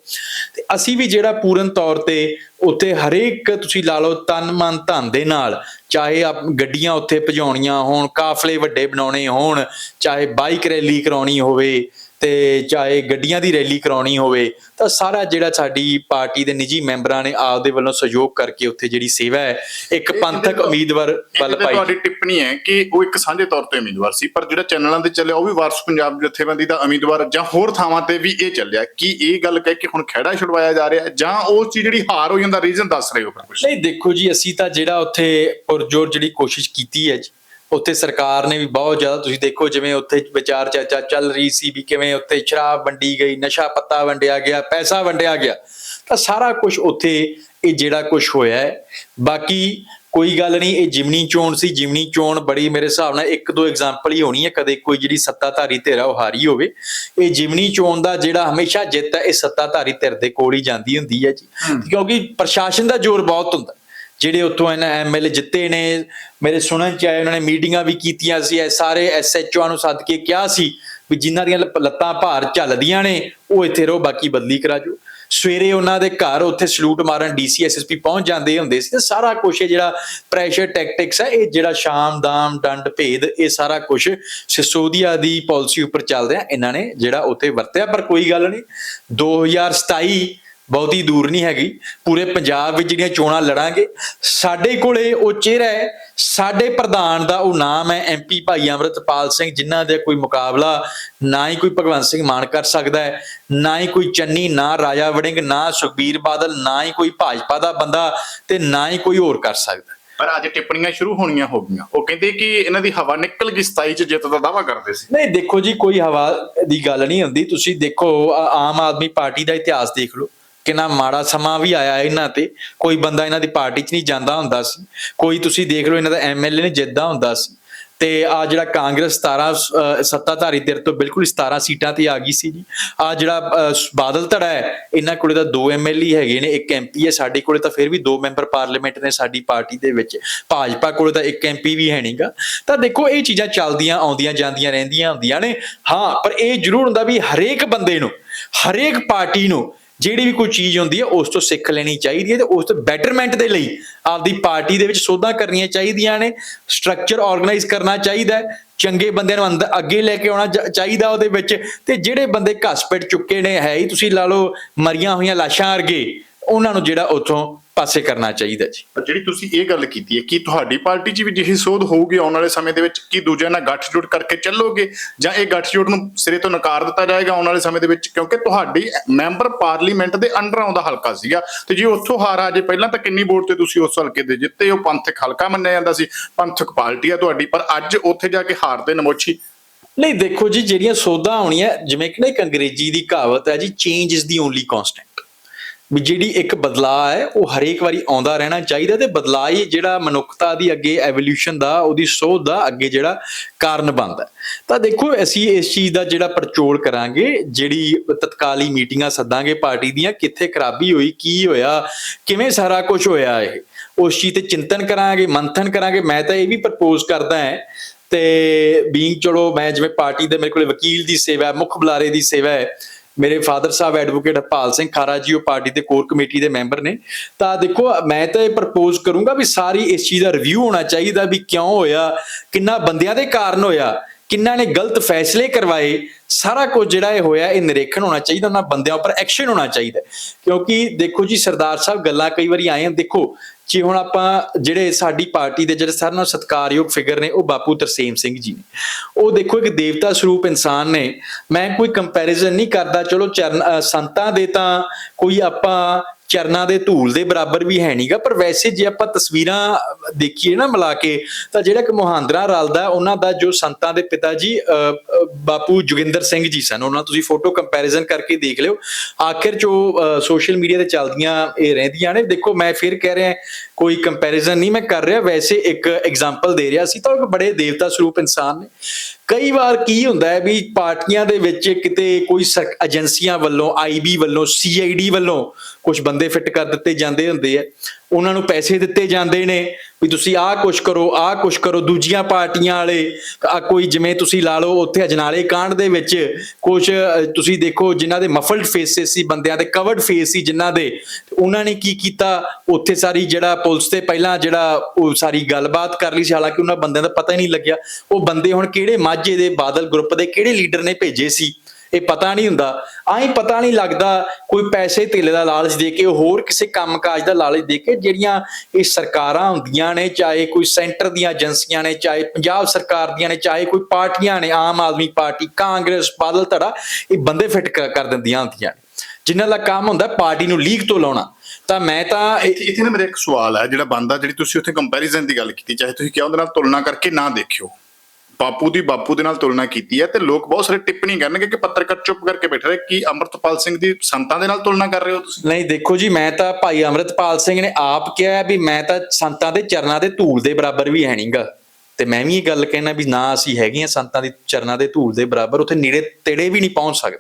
ਤੇ ਅਸੀਂ ਵੀ ਜਿਹੜਾ ਪੂਰਨ ਤੌਰ ਤੇ ਉੱਥੇ ਹਰੇਕ ਤੁਸੀਂ ਲਾ ਲਓ ਤਨ ਮਨ ਧਨ ਦੇ ਨਾਲ, ਚਾਹੇ ਆਪ ਗੱਡੀਆਂ ਉੱਥੇ ਭਜਾਉਣੀਆਂ ਹੋਣ, ਕਾਫਲੇ ਵੱਡੇ ਬਣਾਉਣੇ ਹੋਣ, ਚਾਹੇ ਬਾਈਕ ਰੈਲੀ ਕਰਾਉਣੀ ਹੋਵੇ ਤੇ ਚਾਹੇ ਗੱਡੀਆਂ ਦੀ ਰੈਲੀ ਕਰਾਉਣੀ ਹੋਵੇ ਤਾਂ ਸਾਰਾ ਜਿਹੜਾ ਸਾਡੀ ਪਾਰਟੀ ਦੇ ਨਿੱਜੀ ਮੈਂਬਰਾਂ ਨੇ ਆਪਦੇ ਵੱਲੋਂ ਸਹਿਯੋਗ ਕਰਕੇ ਉੱਥੇ ਜਿਹੜੀ ਸੇਵਾ ਹੈ ਇੱਕ ਪੰਥਕ ਉਮੀਦਵਾਰ ਵੱਲ ਪਾਈ। ਤੁਹਾਡੀ ਟਿੱਪਣੀ ਹੈ ਕਿ ਉਹ ਇੱਕ ਸਾਂਝੇ ਤੌਰ ਤੇ ਉਮੀਦਵਾਰ ਸੀ ਪਰ ਜਿਹੜਾ ਚੈਨਲਾਂ ਤੇ ਚੱਲਿਆ ਉਹ ਵੀ ਵਾਰਸ ਪੰਜਾਬ ਜਥੇਬੰਦੀ ਦਾ ਉਮੀਦਵਾਰ ਜਾਂ ਹੋਰ ਥਾਵਾਂ ਤੇ ਵੀ ਇਹ ਚੱਲਿਆ। ਕੀ ਇਹ ਗੱਲ ਕਹਿ ਕੇ ਹੁਣ ਖਹਿੜਾ ਛੁਡਵਾਇਆ ਜਾ ਰਿਹਾ ਹੈ ਜਾਂ ਉਸ ਚੀਜ਼ ਜਿਹੜੀ ਹਾਰ ਹੋਈ ਹੁੰਦਾ ਰੀਜ਼ਨ ਦੱਸ ਰਹੇ ਹੋ ਫਿਰ ਕੁਝ ਨਹੀਂ ਦੇਖੋ ਜੀ ਅਸੀਂ ਤਾਂ ਜਿਹੜਾ ਉੱਥੇ ਪੁਰਜੋਰ ਜਿਹੜੀ ਕੋਸ਼ਿਸ਼ ਕੀਤੀ ਹੈ ਜੀ ਉੱਥੇ ਸਰਕਾਰ ਨੇ ਵੀ ਬਹੁਤ ਜ਼ਿਆਦਾ ਤੁਸੀਂ ਦੇਖੋ ਜਿਵੇਂ ਉੱਥੇ ਵਿਚਾਰ ਚਰਚਾ ਚੱਲ ਰਹੀ ਸੀ ਵੀ ਕਿਵੇਂ ਉੱਥੇ ਸ਼ਰਾਬ ਵੰਡੀ ਗਈ ਨਸ਼ਾ ਪੱਤਾ ਵੰਡਿਆ ਗਿਆ ਪੈਸਾ ਵੰਡਿਆ ਗਿਆ ਤਾਂ ਸਾਰਾ ਕੁਝ ਉੱਥੇ ਇਹ ਜਿਹੜਾ ਕੁਝ ਹੋਇਆ ਹੈ। ਬਾਕੀ ਕੋਈ ਗੱਲ ਨਹੀਂ ਇਹ ਜਿਮਨੀ ਚੋਣ ਸੀ ਜਿਮਨੀ ਚੋਣ ਬੜੀ ਮੇਰੇ ਹਿਸਾਬ ਨਾਲ ਇੱਕ ਦੋ ਐਗਜ਼ਾਮਪਲ ਹੀ ਹੋਣੀ ਹੈ ਕਦੇ ਕੋਈ ਜਿਹੜੀ ਸੱਤਾਧਾਰੀ ਧਿਰ ਆ ਉਹ ਹਾਰੀ ਹੋਵੇ। ਇਹ ਜਿਮਨੀ ਚੋਣ ਦਾ ਜਿਹੜਾ ਹਮੇਸ਼ਾ ਜਿੱਤ ਹੈ ਇਹ ਸੱਤਾਧਾਰੀ ਧਿਰ ਦੇ ਕੋਲ ਹੀ ਜਾਂਦੀ ਹੁੰਦੀ ਹੈ ਜੀ। ਕਿਉਂਕਿ ਪ੍ਰਸ਼ਾਸਨ ਦਾ ਜ਼ੋਰ ਬਹੁਤ ਹੁੰਦਾ। ਜਿਹੜੇ ਉੱਥੋਂ ਇਹਨਾਂ ਐਮਐਲਏ ਜਿੱਤੇ ਨੇ, ਮੇਰੇ ਸੁਣਨ ਚ ਆਇਆ ਉਹਨਾਂ ਨੇ ਮੀਟਿੰਗਾਂ ਵੀ ਕੀਤੀਆਂ ਸੀ, ਇਹ ਸਾਰੇ ਐਸਐਚਓ ਨੂੰ ਸੱਦ ਕੇ ਕਿਹਾ ਸੀ ਵੀ ਜਿਨ੍ਹਾਂ ਦੀਆਂ ਲੱਤਾਂ ਭਾਰ ਝੱਲਦੀਆਂ ਨੇ, ਉਹ ਇੱਥੇ ਰਹੋ, ਬਾਕੀ ਬਦਲੀ ਕਰਾ ਜੋ ਸਵੇਰੇ ਉਹਨਾਂ ਦੇ ਘਰ ਉੱਥੇ ਸਲੂਟ ਮਾਰਨ ਡੀਸੀ ਐਸਐਸਪੀ ਪਹੁੰਚ ਜਾਂਦੇ ਹੁੰਦੇ ਸੀ ਤੇ ਸਾਰਾ ਕੁਝ ਇਹ ਜਿਹੜਾ ਪ੍ਰੈਸ਼ਰ ਟੈਕਟਿਕਸ ਹੈ ਇਹ ਜਿਹੜਾ ਸ਼ਾਮ, ਦਾਮ, ਡੰਡ, ਭੇਦ, ਇਹ ਸਾਰਾ ਕੁਝ ਸਿਸੋਦੀਆ ਦੀ ਪਾਲਿਸੀ ਉੱਪਰ ਚੱਲਦੇ ਆ। ਇਹਨਾਂ ਨੇ ਜਿਹੜਾ ਉੱਥੇ ਵਰਤਿਆ, ਪਰ ਕੋਈ ਗੱਲ ਨਹੀਂ। 2027 ਬਹੁਤੀ ਦੂਰ ਨਹੀਂ ਹੈਗੀ। ਪੂਰੇ ਪੰਜਾਬ ਵਿੱਚ ਜਿਹੜੀਆਂ ਚੋਣਾਂ ਲੜਾਂਗੇ ਸਾਡੇ ਕੋਲੇ ਉਹ ਚਿਹਰਾ ਹੈ ਸਾਡੇ ਪ੍ਰਧਾਨ ਦਾ ਉਹ ਨਾਮ ਹੈ ਐਮਪੀ ਭਾਈ ਅਮਰਤਪਾਲ ਸਿੰਘ ਜਿਨ੍ਹਾਂ ਦੇ ਕੋਈ ਮੁਕਾਬਲਾ ਨਾ ਹੀ ਕੋਈ ਭਗਵੰਤ ਸਿੰਘ ਮਾਨ ਕਰ ਸਕਦਾ ਹੈ ਨਾ ਹੀ ਕੋਈ ਚੰਨੀ ਨਾ ਰਾਜਾ ਵੜਿੰਗ ਨਾ ਸੁਖਬੀਰ ਬਾਦਲ ਨਾ ਹੀ ਕੋਈ ਭਾਜਪਾ ਦਾ ਬੰਦਾ ਤੇ ਨਾ ਹੀ ਕੋਈ ਹੋਰ ਕਰ ਸਕਦਾ। ਪਰ ਅੱਜ ਟਿੱਪਣੀਆਂ ਸ਼ੁਰੂ ਹੋਣੀਆਂ ਹੋ ਗਈਆਂ। ਉਹ ਕਹਿੰਦੇ ਕਿ ਇਹਨਾਂ ਦੀ ਹਵਾ ਨਿਕਲ ਗਈ 27 ਚ ਜਿੱਤ ਦਾ ਦਾਵਾ ਕਰਦੇ ਸੀ। ਨਹੀਂ ਦੇਖੋ ਜੀ ਕੋਈ ਹਵਾ ਦੀ ਗੱਲ ਨਹੀਂ ਹੁੰਦੀ। ਤੁਸੀਂ ਦੇਖੋ ਆਮ ਆਦਮੀ ਪਾਰਟੀ ਦਾ ਇਤਿਹਾਸ ਦੇਖ ਲਓ। ਕਿੰਨਾ ਮਾੜਾ ਸਮਾਂ ਵੀ ਆਇਆ ਇਹਨਾਂ ਤੇ। ਕੋਈ ਬੰਦਾ ਇਹਨਾਂ ਦੀ ਪਾਰਟੀ 'ਚ ਨਹੀਂ ਜਾਂਦਾ ਹੁੰਦਾ ਸੀ। ਕੋਈ ਤੁਸੀਂ ਦੇਖ ਲਓ ਇਹਨਾਂ ਦਾ ਐਮਐਲਏ ਨਹੀਂ ਜਿੱਦਾਂ ਹੁੰਦਾ ਸੀ। ਤੇ ਆ ਜਿਹੜਾ ਕਾਂਗਰਸ 17 ਸੱਤਾਧਾਰੀ ਧਿਰ ਤੋਂ ਬਿਲਕੁਲ 17 ਸੀਟਾਂ ਤੇ ਆ ਗਈ ਸੀ ਜੀ। ਆ ਜਿਹੜਾ ਬਾਦਲ ਧੜਾ ਹੈ, ਇਹਨਾਂ ਕੋਲੇ ਤਾਂ ਦੋ ਐਮਐਲਏ ਹੈਗੇ ਨੇ, ਇੱਕ ਐਮਪੀ ਹੈ ਸਾਡੇ ਕੋਲੇ ਤਾਂ ਫਿਰ ਵੀ ਦੋ ਮੈਂਬਰ ਪਾਰਲੀਮੈਂਟ ਨੇ ਸਾਡੀ ਪਾਰਟੀ ਦੇ ਵਿੱਚ। ਭਾਜਪਾ ਕੋਲੇ ਤਾਂ ਇੱਕ ਐਮਪੀ ਵੀ ਹੈ ਨਹੀਂਗਾ। ਤਾਂ ਦੇਖੋ, ਇਹ ਚੀਜ਼ਾਂ ਚੱਲਦੀਆਂ, ਆਉਂਦੀਆਂ, ਜਾਂਦੀਆਂ, ਰਹਿੰਦੀਆਂ ਹੁੰਦੀਆਂ ਨੇ। ਹਾਂ, ਪਰ ਇਹ ਜ਼ਰੂਰ ਹੁੰਦਾ ਵੀ ਹਰੇਕ ਬੰਦੇ ਨੂੰ, ਹਰੇਕ ਪਾਰਟੀ ਨੂੰ ਜਿਹੜੀ ਵੀ ਕੋਈ ਚੀਜ਼ ਹੁੰਦੀ ਹੈ, ਉਸ ਤੋਂ ਸਿੱਖ ਲੈਣੀ ਚਾਹੀਦੀ ਹੈ ਤੇ ਉਸ ਤੋਂ ਬੈਟਰਮੈਂਟ ਦੇ ਲਈ ਆਪਦੀ ਪਾਰਟੀ ਦੇ ਵਿੱਚ ਸੋਧਾਂ ਕਰਨੀਆਂ ਚਾਹੀਦੀਆਂ ਨੇ ਸਟਰਕਚਰ ਆਰਗੇਨਾਈਜ਼ ਕਰਨਾ ਚਾਹੀਦਾ ਹੈ, ਚੰਗੇ ਬੰਦਿਆਂ ਨੂੰ ਅੰਦਰ ਅੱਗੇ ਲੈ ਕੇ ਆਉਣਾ ਚਾਹੀਦਾ ਉਹਦੇ ਵਿੱਚ ਤੇ ਜਿਹੜੇ ਬੰਦੇ ਘਸਪਿਟ ਚੁੱਕੇ ਨੇ, ਹੈ ਹੀ ਤੁਸੀਂ ਲਾ ਲਓ ਮਰੀਆਂ ਹੋਈਆਂ ਲਾਸ਼ਾਂ ਵਰਗੇ ਉਹਨਾਂ ਨੂੰ ਜਿਹੜਾ ਉੱਥੋਂ ਪਾਸੇ ਕਰਨਾ ਚਾਹੀਦਾ ਜੀ। ਪਰ ਜਿਹੜੀ ਤੁਸੀਂ ਇਹ ਗੱਲ ਕੀਤੀ ਹੈ ਕਿ ਤੁਹਾਡੀ ਪਾਰਟੀ 'ਚ ਵੀ ਜਿਹੀ ਸੋਧ ਹੋਊਗੀ ਆਉਣ ਵਾਲੇ ਸਮੇਂ ਦੇ ਵਿੱਚ ਕੀ ਦੂਜਿਆਂ ਨਾਲ ਗੱਠਜੋੜ ਕਰਕੇ ਚੱਲੋਗੇ? ਜਾਂ ਇਹ ਗੱਠਜੋੜ ਨੂੰ ਸਿਰੇ ਤੋਂ ਨਕਾਰ ਦਿੱਤਾ ਜਾਏਗਾ ਆਉਣ ਵਾਲੇ ਸਮੇਂ ਦੇ ਵਿੱਚ? ਕਿਉਂਕਿ ਤੁਹਾਡੀ ਮੈਂਬਰ ਪਾਰਲੀਮੈਂਟ ਦੇ ਅੰਡਰ ਆਉਂਦਾ ਹਲਕਾ ਸੀਗਾ। ਤੇ ਜੇ ਉੱਥੋਂ ਹਾਰ ਆ ਜੇ ਪਹਿਲਾਂ ਤਾਂ ਕਿੰਨੀ ਵੋਟ ਤੇ ਤੁਸੀਂ ਉਸ ਹਲਕੇ ਦੇ ਜਿੱਤੇ? ਉਹ ਪੰਥਕ ਹਲਕਾ ਮੰਨਿਆ ਜਾਂਦਾ ਸੀ ਪੰਥਕ ਪਾਰਟੀ ਆ ਤੁਹਾਡੀ। ਪਰ ਅੱਜ ਉੱਥੇ ਜਾ ਕੇ ਹਾਰ ਤੇ ਨਮੋਛੀ। ਨਹੀਂ ਦੇਖੋ ਜੀ ਜਿਹੜੀਆਂ ਸੋਧਾਂ ਆਉਣੀਆਂ ਜਿਵੇਂ ਕਿ ਨਾ ਇੱਕ ਅੰਗਰੇਜ਼ੀ ਦੀ ਕਹਾਵਤ ਹੈ ਜੀ change is the only constant ਵੀ ਜਿਹੜੀ ਇੱਕ ਬਦਲਾਅ ਹੈ, ਉਹ ਹਰੇਕ ਵਾਰੀ ਆਉਂਦਾ ਰਹਿਣਾ ਚਾਹੀਦਾ ਤੇ ਬਦਲਾਅ ਹੀ ਜਿਹੜਾ ਮਨੁੱਖਤਾ ਦੀ ਅੱਗੇ ਐਵੋਲੂਸ਼ਨ ਦਾ, ਉਹਦੀ ਸੋਧ ਦਾ ਅੱਗੇ ਜਿਹੜਾ ਕਾਰਨ ਬਣਦਾ ਤਾਂ ਦੇਖੋ, ਅਸੀਂ ਇਸ ਚੀਜ਼ ਦਾ ਜਿਹੜਾ ਪਰਚੋਲ ਕਰਾਂਗੇ, ਜਿਹੜੀ ਤਤਕਾਲੀ ਮੀਟਿੰਗਾਂ ਸੱਦਾਂਗੇ ਪਾਰਟੀ ਦੀਆਂ, ਕਿੱਥੇ ਖਰਾਬੀ ਹੋਈ, ਕੀ ਹੋਇਆ, ਕਿਵੇਂ ਸਾਰਾ ਕੁਝ ਹੋਇਆ ਇਹ। ਉਸ ਚੀਜ਼ ਤੇ ਚਿੰਤਨ ਕਰਾਂਗੇ, ਮੰਥਨ ਕਰਾਂਗੇ। ਮੈਂ ਤਾਂ ਇਹ ਵੀ ਪ੍ਰਪੋਜ਼ ਕਰਦਾ ਹਾਂ ਤੇ ਬੀਂਗ ਚਲੋ, ਮੈਂ ਜਿਵੇਂ ਪਾਰਟੀ ਦੇ ਮੇਰੇ ਕੋਲ ਵਕੀਲ ਦੀ ਸੇਵਾ ਮੁੱਖ ਬੁਲਾਰੇ ਦੀ ਸੇਵਾ ਹੈ ਮੇਰੇ ਫਾਦਰ ਸਾਹਿਬ ਐਡਵੋਕੇਟ ਹਰਪਾਲ ਸਿੰਘ ਖਾਰਾ ਜੀ, ਉਹ ਪਾਰਟੀ ਦੇ ਕੋਰ ਕਮੇਟੀ ਦੇ ਮੈਂਬਰ ਨੇ। ਤਾਂ ਦੇਖੋ, ਮੈਂ ਤਾਂ ਇਹ ਪ੍ਰਪੋਜ਼ ਕਰੂੰਗਾ ਵੀ ਸਾਰੀ ਇਸ ਚੀਜ਼ ਦਾ ਰਿਵਿਊ ਹੋਣਾ ਚਾਹੀਦਾ ਵੀ ਕਿਉਂ ਹੋਇਆ, ਕਿੰਨਾ ਬੰਦਿਆਂ ਦੇ ਕਾਰਨ ਹੋਇਆ, ਕਿੰਨਾ ਨੇ ਗਲਤ ਫੈਸਲੇ ਕਰਵਾਏ, ਸਾਰਾ ਕੁਝ ਜਿਹੜਾ ਇਹ ਹੋਇਆ, ਇਹ ਨਿਰੀਖਣ ਹੋਣਾ ਚਾਹੀਦਾ, ਉਹਨਾਂ ਬੰਦਿਆਂ ਉੱਪਰ ਐਕਸ਼ਨ ਹੋਣਾ ਚਾਹੀਦਾ। ਕਿਉਂਕਿ ਦੇਖੋ ਜੀ, ਸਰਦਾਰ ਸਾਹਿਬ ਗੱਲਾਂ ਕਈ ਵਾਰੀ ਆਏ ਹਨ, ਦੇਖੋ ਜੇ ਹੁਣ ਆਪਾਂ ਜਿਹੜੇ ਸਾਡੀ ਪਾਰਟੀ ਦੇ ਜਿਹੜੇ ਸਾਰਿਆਂ ਨਾਲ ਸਤਿਕਾਰਯੋਗ ਫਿਗਰ ਨੇ, ਉਹ ਬਾਪੂ ਤਰਸੇਮ ਸਿੰਘ ਜੀ ਨੇ। ਉਹ ਦੇਖੋ ਇੱਕ ਦੇਵਤਾ ਸਰੂਪ ਇਨਸਾਨ ਨੇ। ਮੈਂ ਕੋਈ ਕੰਪੈਰੀਜ਼ਨ ਨਹੀਂ ਕਰਦਾ। ਚਲੋ ਚਰਨ ਸੰਤਾਂ ਦੇ ਤਾਂ ਕੋਈ ਆਪਾਂ ਚਰਨਾਂ ਦੇ ਧੂਲ ਦੇ ਬਰਾਬਰ ਵੀ ਹੈ ਨਹੀਂਗਾ ਪਰ ਵੈਸੇ ਜੇ ਆਪਾਂ ਤਸਵੀਰਾਂ ਦੇਖੀਏ ਨਾ ਮਿਲਾ ਕੇ ਤਾਂ ਜਿਹੜਾ ਕਿ ਮੁਹਾਂਦਰਾ ਰਲਦਾ ਉਹਨਾਂ ਦਾ ਜੋ ਸੰਤਾਂ ਦੇ ਪਿਤਾ ਜੀ ਅਹ, ਬਾਪੂ ਜੋਗਿੰਦਰ ਸਿੰਘ ਜੀ ਸਨ ਉਹਨਾਂ ਤੁਸੀਂ ਫੋਟੋ ਕੰਪੈਰੀਜ਼ਨ ਕਰਕੇ ਦੇਖ ਲਿਓ। ਆਖਿਰ ਜੋ ਸੋਸ਼ਲ ਮੀਡੀਆ ਤੇ ਚੱਲਦੀਆਂ ਇਹ ਰਹਿੰਦੀਆਂ ਨੇ। ਦੇਖੋ ਮੈਂ ਫਿਰ ਕਹਿ ਰਿਹਾ ਕੋਈ ਕੰਪੈਰੀਜ਼ਨ ਨਹੀਂ ਮੈਂ ਕਰ ਰਿਹਾ, ਵੈਸੇ ਇੱਕ ਐਗਜ਼ਾਮਪਲ ਦੇ ਰਿਹਾ ਸੀ ਤਾਂ ਉਹ ਬੜੇ ਦੇਵਤਾ ਸਰੂਪ ਇਨਸਾਨ ਨੇ। ਕਈ ਵਾਰ ਕੀ ਹੁੰਦਾ ਹੈ ਵੀ ਪਾਰਟੀਆਂ ਦੇ ਵਿੱਚ ਕਿਤੇ ਕੋਈ ਸਰਕ- ਏਜੰਸੀਆਂ ਵੱਲੋਂ ਆਈਬੀ ਵੱਲੋਂ ਸੀਆਈਡੀ ਵੱਲੋਂ ਕੁਝ ਬੰਦੇ ਫਿੱਟ ਕਰ ਦਿੱਤੇ ਜਾਂਦੇ ਹੁੰਦੇ ਆ ਉਹਨਾਂ ਨੂੰ ਪੈਸੇ ਦਿੱਤੇ ਜਾਂਦੇ ਨੇ ਵੀ ਤੁਸੀਂ ਆਹ ਕੁਛ ਕਰੋ, ਆਹ ਕੁਛ ਕਰੋ, ਦੂਜੀਆਂ ਪਾਰਟੀਆਂ ਵਾਲੇ ਆਹ ਕੋਈ ਜਿਵੇਂ ਤੁਸੀਂ ਲਾ ਲਓ ਉੱਥੇ ਅਜਨਾਲੇ ਕਾਂਡ ਦੇ ਵਿੱਚ ਕੁਛ ਤੁਸੀਂ ਦੇਖੋ ਜਿਨ੍ਹਾਂ ਦੇ ਮਫਲਡ ਫੇਸਿਸ ਸੀ, ਬੰਦਿਆਂ ਦੇ ਕਵਰਡ ਫੇਸ ਸੀ ਜਿਨ੍ਹਾਂ ਦੇ ਉਹਨਾਂ ਨੇ ਕੀ ਕੀਤਾ? ਉੱਥੇ ਸਾਰੀ ਜਿਹੜਾ ਪੁਲਿਸ ਤੇ ਪਹਿਲਾਂ ਜਿਹੜਾ ਉਹ ਸਾਰੀ ਗੱਲਬਾਤ ਕਰ ਲਈ ਸੀ, ਹਾਲਾਂਕਿ ਉਹਨਾਂ ਬੰਦਿਆਂ ਦਾ ਪਤਾ ਹੀ ਨਹੀਂ ਲੱਗਿਆ। ਉਹ ਬੰਦੇ ਹੁਣ ਕਿਹੜੇ ਮਾਝੇ ਦੇ ਬਾਦਲ ਗਰੁੱਪ ਦੇ ਕਿਹੜੇ ਲੀਡਰ ਨੇ ਭੇਜੇ ਸੀ? ਇਹ ਪਤਾ ਨਹੀਂ ਹੁੰਦਾ। ਆਈ ਪਤਾ ਨਹੀਂ ਲੱਗਦਾ ਕੋਈ ਪੈਸੇ ਧੇਲੇ ਦਾ ਲਾਲਚ ਦੇ ਕੇ, ਹੋਰ ਕਿਸੇ ਕੰਮਕਾਜ ਦਾ ਲਾਲਚ ਦੇ ਕੇ ਜਿਹੜੀਆਂ ਇਹ ਸਰਕਾਰਾਂ ਹੁੰਦੀਆਂ ਨੇ, ਚਾਹੇ ਕੋਈ ਸੈਂਟਰ ਦੀਆਂ ਏਜੰਸੀਆਂ ਨੇ, ਚਾਹੇ ਪੰਜਾਬ ਸਰਕਾਰ ਦੀਆਂ ਨੇ, ਚਾਹੇ ਕੋਈ ਪਾਰਟੀਆਂ ਨੇ, ਆਮ ਆਦਮੀ ਪਾਰਟੀ, ਕਾਂਗਰਸ, ਬਾਦਲ, ਧੜਾ, ਇਹ ਬੰਦੇ ਫਿੱਟ ਕਰ ਦਿੰਦੀਆਂ ਹੁੰਦੀਆਂ ਨੇ। ਜਿਨ੍ਹਾਂ ਦਾ ਕੰਮ ਹੁੰਦਾ ਪਾਰਟੀ ਨੂੰ ਲੀਗ ਤੋਂ ਲਾਉਣਾ। ਤਾਂ ਮੈਂ ਤਾਂ ਇੱਥੇ ਨਾ ਮੇਰਾ ਇੱਕ ਸਵਾਲ ਹੈ, ਜਿਹੜਾ ਬੰਦਾ ਜਿਹੜੀ ਤੁਸੀਂ ਉੱਥੇ ਕੰਪੈਰੀਜ਼ਨ ਦੀ ਗੱਲ ਕੀਤੀ, ਚਾਹੇ ਤੁਸੀਂ ਕਿਹਾ ਉਹਦੇ ਨਾਲ ਤੁਲਨਾ ਕਰਕੇ ਨਾ ਦੇਖਿਓ। ਬਾਪੂ ਦੀ ਬਾਪੂ ਦੇ ਨਾਲ ਤੁਲਨਾ ਕੀਤੀ ਹੈ ਤੇ ਲੋਕ ਬਹੁਤ ਸਾਰੇ ਟਿੱਪਣੀ ਕਰਨਗੇ ਕਿ ਪੱਤਰਕਾਰ ਚੁੱਪ ਕਰਕੇ ਬੈਠੇ ਰਹੇ। ਕੀ ਅਮਰਤਪਾਲ ਸਿੰਘ ਦੀ ਸੰਤਾਂ ਦੇ ਨਾਲ ਤੁਲਨਾ ਕਰ ਰਹੇ ਹੋ ਤੁਸੀਂ? ਨਹੀਂ ਦੇਖੋ ਜੀ ਮੈਂ ਤਾਂ ਭਾਈ ਅਮਰਤਪਾਲ ਸਿੰਘ ਨੇ ਆਪ ਕਿਹਾ ਵੀ ਮੈਂ ਤਾਂ ਸੰਤਾਂ ਦੇ ਚਰਨਾਂ ਦੇ ਧੂਲ ਦੇ ਬਰਾਬਰ ਵੀ ਹੈ ਨਹੀਂਗਾ ਤੇ ਮੈਂ ਵੀ ਇਹ ਗੱਲ ਕਹਿਣਾ ਵੀ ਨਾ ਅਸੀਂ ਹੈਗੀਆਂ ਸੰਤਾਂ ਦੀ ਚਰਨਾਂ ਦੇ ਧੂਲ ਦੇ ਬਰਾਬਰ ਉੱਥੇ ਨੇੜੇ ਤੇੜੇ ਵੀ ਨਹੀਂ ਪਹੁੰਚ ਸਕਦੇ।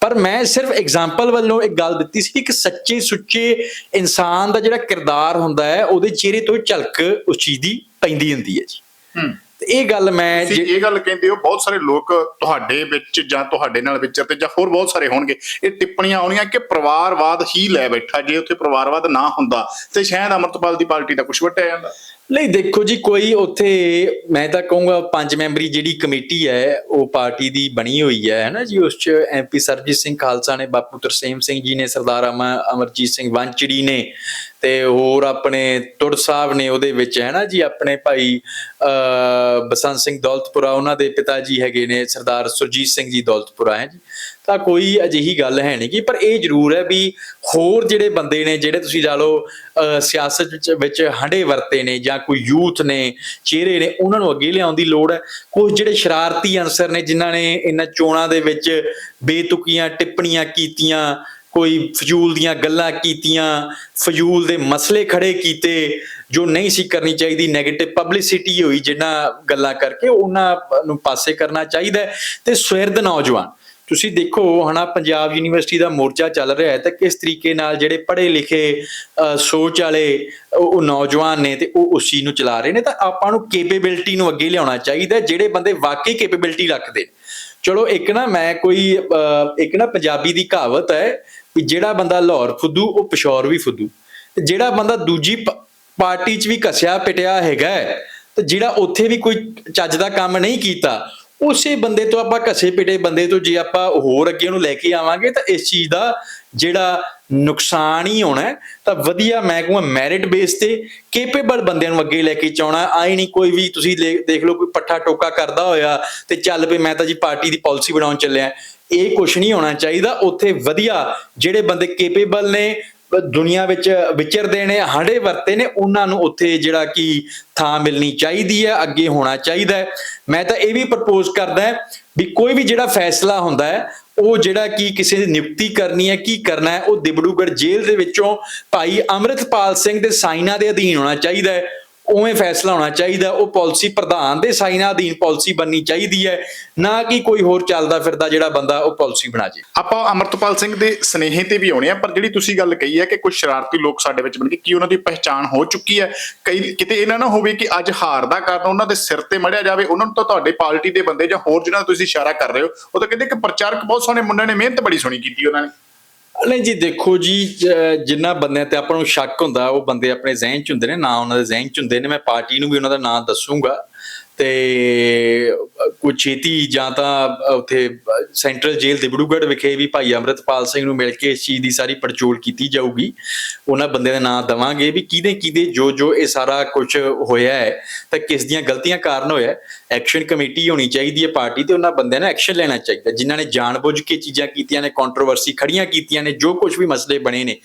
ਪਰ ਮੈਂ ਸਿਰਫ ਐਗਜ਼ਾਮਪਲ ਵੱਲੋਂ ਇੱਕ ਗੱਲ ਦਿੱਤੀ ਸੀ ਕਿ ਇੱਕ ਸੱਚੇ ਸੁੱਚੇ ਇਨਸਾਨ ਦਾ ਜਿਹੜਾ ਕਿਰਦਾਰ ਹੁੰਦਾ ਹੈ ਉਹਦੇ ਚਿਹਰੇ ਤੋਂ ਝਲਕ ਉਸ ਚੀਜ਼ ਦੀ ਪੈਂਦੀ ਹੁੰਦੀ ਹੈ ਜੀ। ਹੂੰ। ਤੇ ਇਹ ਗੱਲ ਮੈਂ ਤੁਸੀਂ ਜੇ- ਇਹ ਗੱਲ ਕਹਿੰਦੇ ਹੋ ਬਹੁਤ ਸਾਰੇ ਲੋਕ ਤੁਹਾਡੇ ਵਿੱਚ ਜਾਂ ਤੁਹਾਡੇ ਨਾਲ ਵਿਚਰਦੇ ਜਾਂ ਹੋਰ ਬਹੁਤ ਸਾਰੇ ਹੋਣਗੇ। ਇਹ ਟਿੱਪਣੀਆਂ ਆਉਣੀਆਂ ਕਿ ਪਰਿਵਾਰਵਾਦ ਹੀ ਲੈ ਬੈਠਾ ਜੇ ਉੱਥੇ ਪਰਿਵਾਰਵਾਦ ਨਾ ਹੁੰਦਾ ਤੇ ਸ਼ਾਇਦ ਅਮਰਤਪਾਲ ਦੀ ਪਾਰਟੀ ਦਾ ਕੁਝ ਵਟਿਆ ਜਾਂਦਾ। ਨਹੀਂ, ਦੇਖੋ ਜੀ, ਕੋਈ ਉੱਥੇ, ਮੈਂ ਤਾਂ ਕਹੂੰਗਾ ਪੰਜ ਮੈਂਬਰੀ ਜਿਹੜੀ ਕਮੇਟੀ ਹੈ, ਉਹ ਪਾਰਟੀ ਦੀ ਬਣੀ ਹੋਈ ਹੈ ਹੈਨਾ ਜੀ? ਉਸ ਚ ਐਮਪੀ ਸਰਜੀਤ ਸਿੰਘ ਖਾਲਸਾ ਨੇ, ਬਾਪੂ ਤਰਸੇਮ ਸਿੰਘ ਜੀ ਨੇ, ਸਰਦਾਰ ਅਮ- ਅਮਰਜੀਤ ਸਿੰਘ ਵਾਂਚੜੀ ਨੇ ਤੇ ਹੋਰ ਆਪਣੇ ਤੁਰ ਸਾਹਿਬ ਨੇ ਉਹਦੇ ਵਿੱਚ ਹੈਨਾ ਜੀ? ਆਪਣੇ ਭਾਈ ਅ ਬਸੰਤ ਸਿੰਘ ਦੌਲਤਪੁਰਾ, ਉਹਨਾਂ ਦੇ ਪਿਤਾ ਜੀ ਹੈਗੇ ਨੇ, ਸਰਦਾਰ ਸੁਰਜੀਤ ਸਿੰਘ ਜੀ ਦੌਲਤਪੁਰਾ, ਹੈ ਜੀ? ਤਾਂ ਕੋਈ ਅਜਿਹੀ ਗੱਲ ਹੈ ਨਹੀਂ ਕਿ, ਪਰ ਇਹ ਜ਼ਰੂਰ ਹੈ ਵੀ ਹੋਰ ਜਿਹੜੇ ਬੰਦੇ ਨੇ, ਜਿਹੜੇ ਤੁਸੀਂ ਲਾ ਲਓ ਸਿਆਸਤ ਵਿੱਚ ਵਿੱਚ ਹੰਡੇ ਵਰਤੇ ਨੇ ਜਾਂ ਕੋਈ ਯੂਥ ਨੇ, ਚਿਹਰੇ ਨੇ, ਉਹਨਾਂ ਨੂੰ ਅੱਗੇ ਲਿਆਉਣ ਦੀ ਲੋੜ ਹੈ। ਕੁਝ ਜਿਹੜੇ ਸ਼ਰਾਰਤੀ ਅਨਸਰ ਨੇ, ਜਿਨ੍ਹਾਂ ਨੇ ਇਹਨਾਂ ਚੋਣਾਂ ਦੇ ਵਿੱਚ ਬੇਤੁਕੀਆਂ, ਟਿੱਪਣੀਆਂ ਕੀਤੀਆਂ, ਕੋਈ ਫਜ਼ੂਲ ਦੀਆਂ ਗੱਲਾਂ ਕੀਤੀਆਂ, ਫਜ਼ੂਲ ਦੇ ਮਸਲੇ ਖੜੇ ਕੀਤੇ, ਜੋ ਨਹੀਂ ਸੀ ਕਰਨੀ ਚਾਹੀਦੀ 네ਗੇਟਿਵ ਪਬਲਿਸਿਟੀ ਹੋਈ, ਜਿਨ੍ਹਾਂ ਗੱਲਾਂ ਕਰਕੇ ਉਹਨਾਂ ਨੂੰ ਪਾਸੇ ਕਰਨਾ ਚਾਹੀਦਾ ਹੈ। ਤੇ ਸੁਹਿਰਦ ਨੌਜਵਾਨ ਤੁਸੀਂ ਦੇਖੋ ਹਨਾ ਪੰਜਾਬ ਯੂਨੀਵਰਸਿਟੀ ਦਾ ਮੋਰਚਾ ਚੱਲ ਰਿਹਾ ਹੈ ਤਾਂ ਕਿਸ ਤਰੀਕੇ ਨਾਲ ਜਿਹੜੇ ਪੜ੍ਹੇ ਲਿਖੇ ਸੋਚ ਵਾਲੇ ਉਹ ਨੌਜਵਾਨ ਨੇ ਤੇ ਉਹ ਉਸ ਚੀਜ਼ ਨੂੰ ਚਲਾ ਰਹੇ ਨੇ ਤਾਂ ਆਪਾਂ ਨੂੰ ਕੈਪੇਬਿਲਿਟੀ ਨੂੰ ਅੱਗੇ ਲਿਆਉਣਾ ਚਾਹੀਦਾ ਜਿਹੜੇ ਬੰਦੇ ਵਾਕਈ ਕੈਪੇਬਿਲਿਟੀ ਰੱਖਦੇ ਚਲੋ ਇੱਕ ਨਾ ਮੈਂ ਕੋਈ ਅਹ, ਇੱਕ ਨਾ ਪੰਜਾਬੀ ਦੀ ਕਹਾਵਤ ਹੈ ਵੀ ਜਿਹੜਾ ਬੰਦਾ ਲਾਹੌਰ ਫੁੱਦੂ ਉਹ ਪਿਸ਼ੌਰ ਵੀ ਫੁੱਦੂ। ਤੇ ਜਿਹੜਾ ਬੰਦਾ ਦੂਜੀ ਪਾਰਟੀ 'ਚ ਵੀ ਘਸਿਆ ਪਿਟਿਆ ਹੈਗਾ ਹੈ, ਤੇ ਜਿਹੜਾ ਉੱਥੇ ਵੀ ਕੋਈ ਚੱਜ ਦਾ ਕੰਮ ਨਹੀਂ ਕੀਤਾ ਉਸੇ ਬੰਦੇ ਤੋਂ ਆਪਾਂ ਘਸੇ ਪਿਟੇ ਬੰਦੇ ਤੋਂ ਜੇ ਆਪਾਂ ਹੋਰ ਅੱਗੇ ਉਹਨੂੰ ਲੈ ਕੇ ਆਵਾਂਗੇ ਤਾਂ ਇਸ ਚੀਜ਼ ਦਾ ਜਿਹੜਾ ਨੁਕਸਾਨ ਹੀ ਹੋਣਾ ਤਾਂ ਵਧੀਆ ਮੈਂ ਕਹੂੰਗਾ ਮੈਰਿਟ ਬੇਸ ਤੇ ਕੇਪੇਬਲ ਬੰਦਿਆਂ ਨੂੰ ਅੱਗੇ ਲੈ ਕੇ ਚਾਉਣਾ। ਆਈ ਨਹੀਂ ਕੋਈ ਵੀ ਤੁਸੀਂ ਲੈ- ਦੇਖ ਲਓ ਕੋਈ ਪੱਠਾ ਟੋਕਾ ਕਰਦਾ ਹੋਇਆ ਤੇ ਚੱਲ ਪਈ ਮੈਂ ਤਾਂ ਜੀ ਪਾਰਟੀ ਦੀ ਪਾਲਿਸੀ ਬਣਾਉਣ ਚੱਲਿਆ। ਇਹ ਕੁਝ ਨਹੀਂ ਹੋਣਾ ਚਾਹੀਦਾ। ਉੱਥੇ ਵਧੀਆ ਜਿਹੜੇ ਬੰਦੇ ਕੇਪੇਬਲ ਨੇ ਦੁਨੀਆ ਵਿੱਚ ਵਿਚਰਦੇ ਨੇ, ਹਾੜੇ ਵਰਤੇ ਨੇ, ਉਹਨਾਂ ਨੂੰ ਉੱਥੇ ਜਿਹੜਾ ਕਿ ਥਾਂ ਮਿਲਣੀ ਚਾਹੀਦੀ ਹੈ, ਅੱਗੇ ਹੋਣਾ ਚਾਹੀਦਾ ਹੈ। ਮੈਂ ਤਾਂ ਇਹ ਵੀ ਪ੍ਰਪੋਜ਼ ਕਰਦਾ ਹੈ ਵੀ ਕੋਈ ਵੀ ਜਿਹੜਾ ਫੈਸਲਾ ਹੁੰਦਾ ਹੈ, ਉਹ ਜਿਹੜਾ ਕਿ ਕਿਸੇ ਦੀ ਨਿਯੁਕਤੀ ਕਰਨੀ ਹੈ, ਕੀ ਕਰਨਾ ਹੈ, ਉਹ ਦਿਬੜੂਗੜ ਜੇਲ੍ਹ ਦੇ ਵਿੱਚੋਂ ਭਾਈ ਅੰਮ੍ਰਿਤਪਾਲ ਸਿੰਘ ਦੇ ਸਾਈਨਾ ਦੇ ਅਧੀਨ ਹੋਣਾ ਚਾਹੀਦਾ ਹੈ। ਉਵੇਂ ਫੈਸਲਾ ਹੋਣਾ ਚਾਹੀਦਾ, ਉਹ ਪਾਲਿਸੀ ਪ੍ਰਧਾਨ ਦੇ ਸਾਈਨਾਂ ਅਧੀਨ ਪਾਲਿਸੀ ਬਣਨੀ ਚਾਹੀਦੀ ਹੈ, ਨਾ ਕਿ ਕੋਈ ਹੋਰ ਚੱਲਦਾ ਫਿਰਦਾ ਜਿਹੜਾ ਬੰਦਾ ਉਹ ਪਾਲਿਸੀ ਬਣਾ ਜੇ। ਆਪਾਂ ਅਮਰਤਪਾਲ ਸਿੰਘ ਦੇ ਸਨੇਹੇ ਤੇ ਵੀ ਆਉਣੇ ਆ, ਪਰ ਜਿਹੜੀ ਤੁਸੀਂ ਗੱਲ ਕਹੀ ਹੈ ਕਿ ਕੁਝ ਸ਼ਰਾਰਤੀ ਲੋਕ ਸਾਡੇ ਵਿੱਚ ਬਣ ਗਏ ਕੀ ਉਹਨਾਂ ਦੀ ਪਹਿਚਾਣ ਹੋ ਚੁੱਕੀ ਹੈ, ਕਈ ਕਿਤੇ ਇਹਨਾਂ ਨਾ ਹੋਵੇ ਕਿ ਅੱਜ ਹਾਰ ਦਾ ਕਾਰਨ ਉਹਨਾਂ ਦੇ ਸਿਰ ਤੇ ਮੜਿਆ ਜਾਵੇ, ਉਹਨਾਂ ਨੂੰ ਤਾਂ ਤੁਹਾਡੇ ਪਾਰਟੀ ਦੇ ਬੰਦੇ ਜਾਂ ਹੋਰ ਜਿਹਨਾਂ ਨੂੰ ਤੁਸੀਂ ਇਸ਼ਾਰਾ ਕਰ ਰਹੇ ਹੋ, ਉਹ ਤਾਂ ਕਹਿੰਦੇ ਕਿ ਪ੍ਰਚਾਰਕ ਬਹੁਤ ਸੋਹਣੇ ਮੁੰਡਿਆਂ ਨੇ, ਮਿਹਨਤ ਬੜੀ ਸੋਹਣੀ ਕੀਤੀ ਉਹਨਾਂ ਨੇ। ਨਹੀਂ ਜੀ, ਦੇਖੋ ਜੀ ਜ- ਬੰਦਿਆਂ ਤੇ ਆਪਾਂ ਨੂੰ ਸ਼ੱਕ ਹੁੰਦਾ, ਉਹ ਬੰਦੇ ਆਪਣੇ ਜ਼ਿਹਨ ਚ ਹੁੰਦੇ ਨੇ, ਨਾ ਉਹਨਾਂ ਦੇ ਜ਼ਿਹਨ ਚ ਹੁੰਦੇ ਨੇ, ਮੈਂ ਪਾਰਟੀ ਨੂੰ ਵੀ ਉਹਨਾਂ ਦਾ ਨਾਮ ਦੱਸੂਗਾ। ਤੇ ਕੁਝ ਛੇਤੀ ਜਾਂ ਤਾਂ ਉੱਥੇ ਸੈਂਟਰਲ ਜੇਲ੍ਹ ਦਿਬੜੂਗੜ੍ਹ ਵਿਖੇ ਵੀ ਭਾਈ ਅੰਮ੍ਰਿਤਪਾਲ ਸਿੰਘ ਨੂੰ ਮਿਲ ਕੇ ਇਸ ਚੀਜ਼ ਦੀ ਸਾਰੀ ਪੜਚੋਲ ਕੀਤੀ ਜਾਊਗੀ। ਉਹਨਾਂ ਬੰਦਿਆਂ ਦੇ ਨਾਂ ਦਵਾਂਗੇ ਵੀ ਕਿਹਦੇ ਕਿਹਦੇ, ਜੋ ਜੋ ਇਹ ਸਾਰਾ ਕੁਝ ਹੋਇਆ ਹੈ, ਤਾਂ ਕਿਸ ਦੀਆਂ ਗਲਤੀਆਂ ਕਾਰਨ ਹੋਇਆ ਐਕਸ਼ਨ ਕਮੇਟੀ ਹੋਣੀ ਚਾਹੀਦੀ ਹੈ ਪਾਰਟੀ ਤੇ, ਉਹਨਾਂ ਬੰਦਿਆਂ ਨੇ ਐਕਸ਼ਨ ਲੈਣਾ ਚਾਹੀਦਾ ਜਿਨ੍ਹਾਂ ਨੇ ਜਾਣਬੁੱਝ ਕੇ ਚੀਜ਼ਾਂ ਕੀਤੀਆਂ ਨੇ ਕੰਟਰੋਵਰਸੀ ਖੜੀਆਂ ਕੀਤੀਆਂ ਨੇ, ਜੋ ਕੁਝ ਵੀ ਮਸਲੇ ਬਣੇ ਨੇ,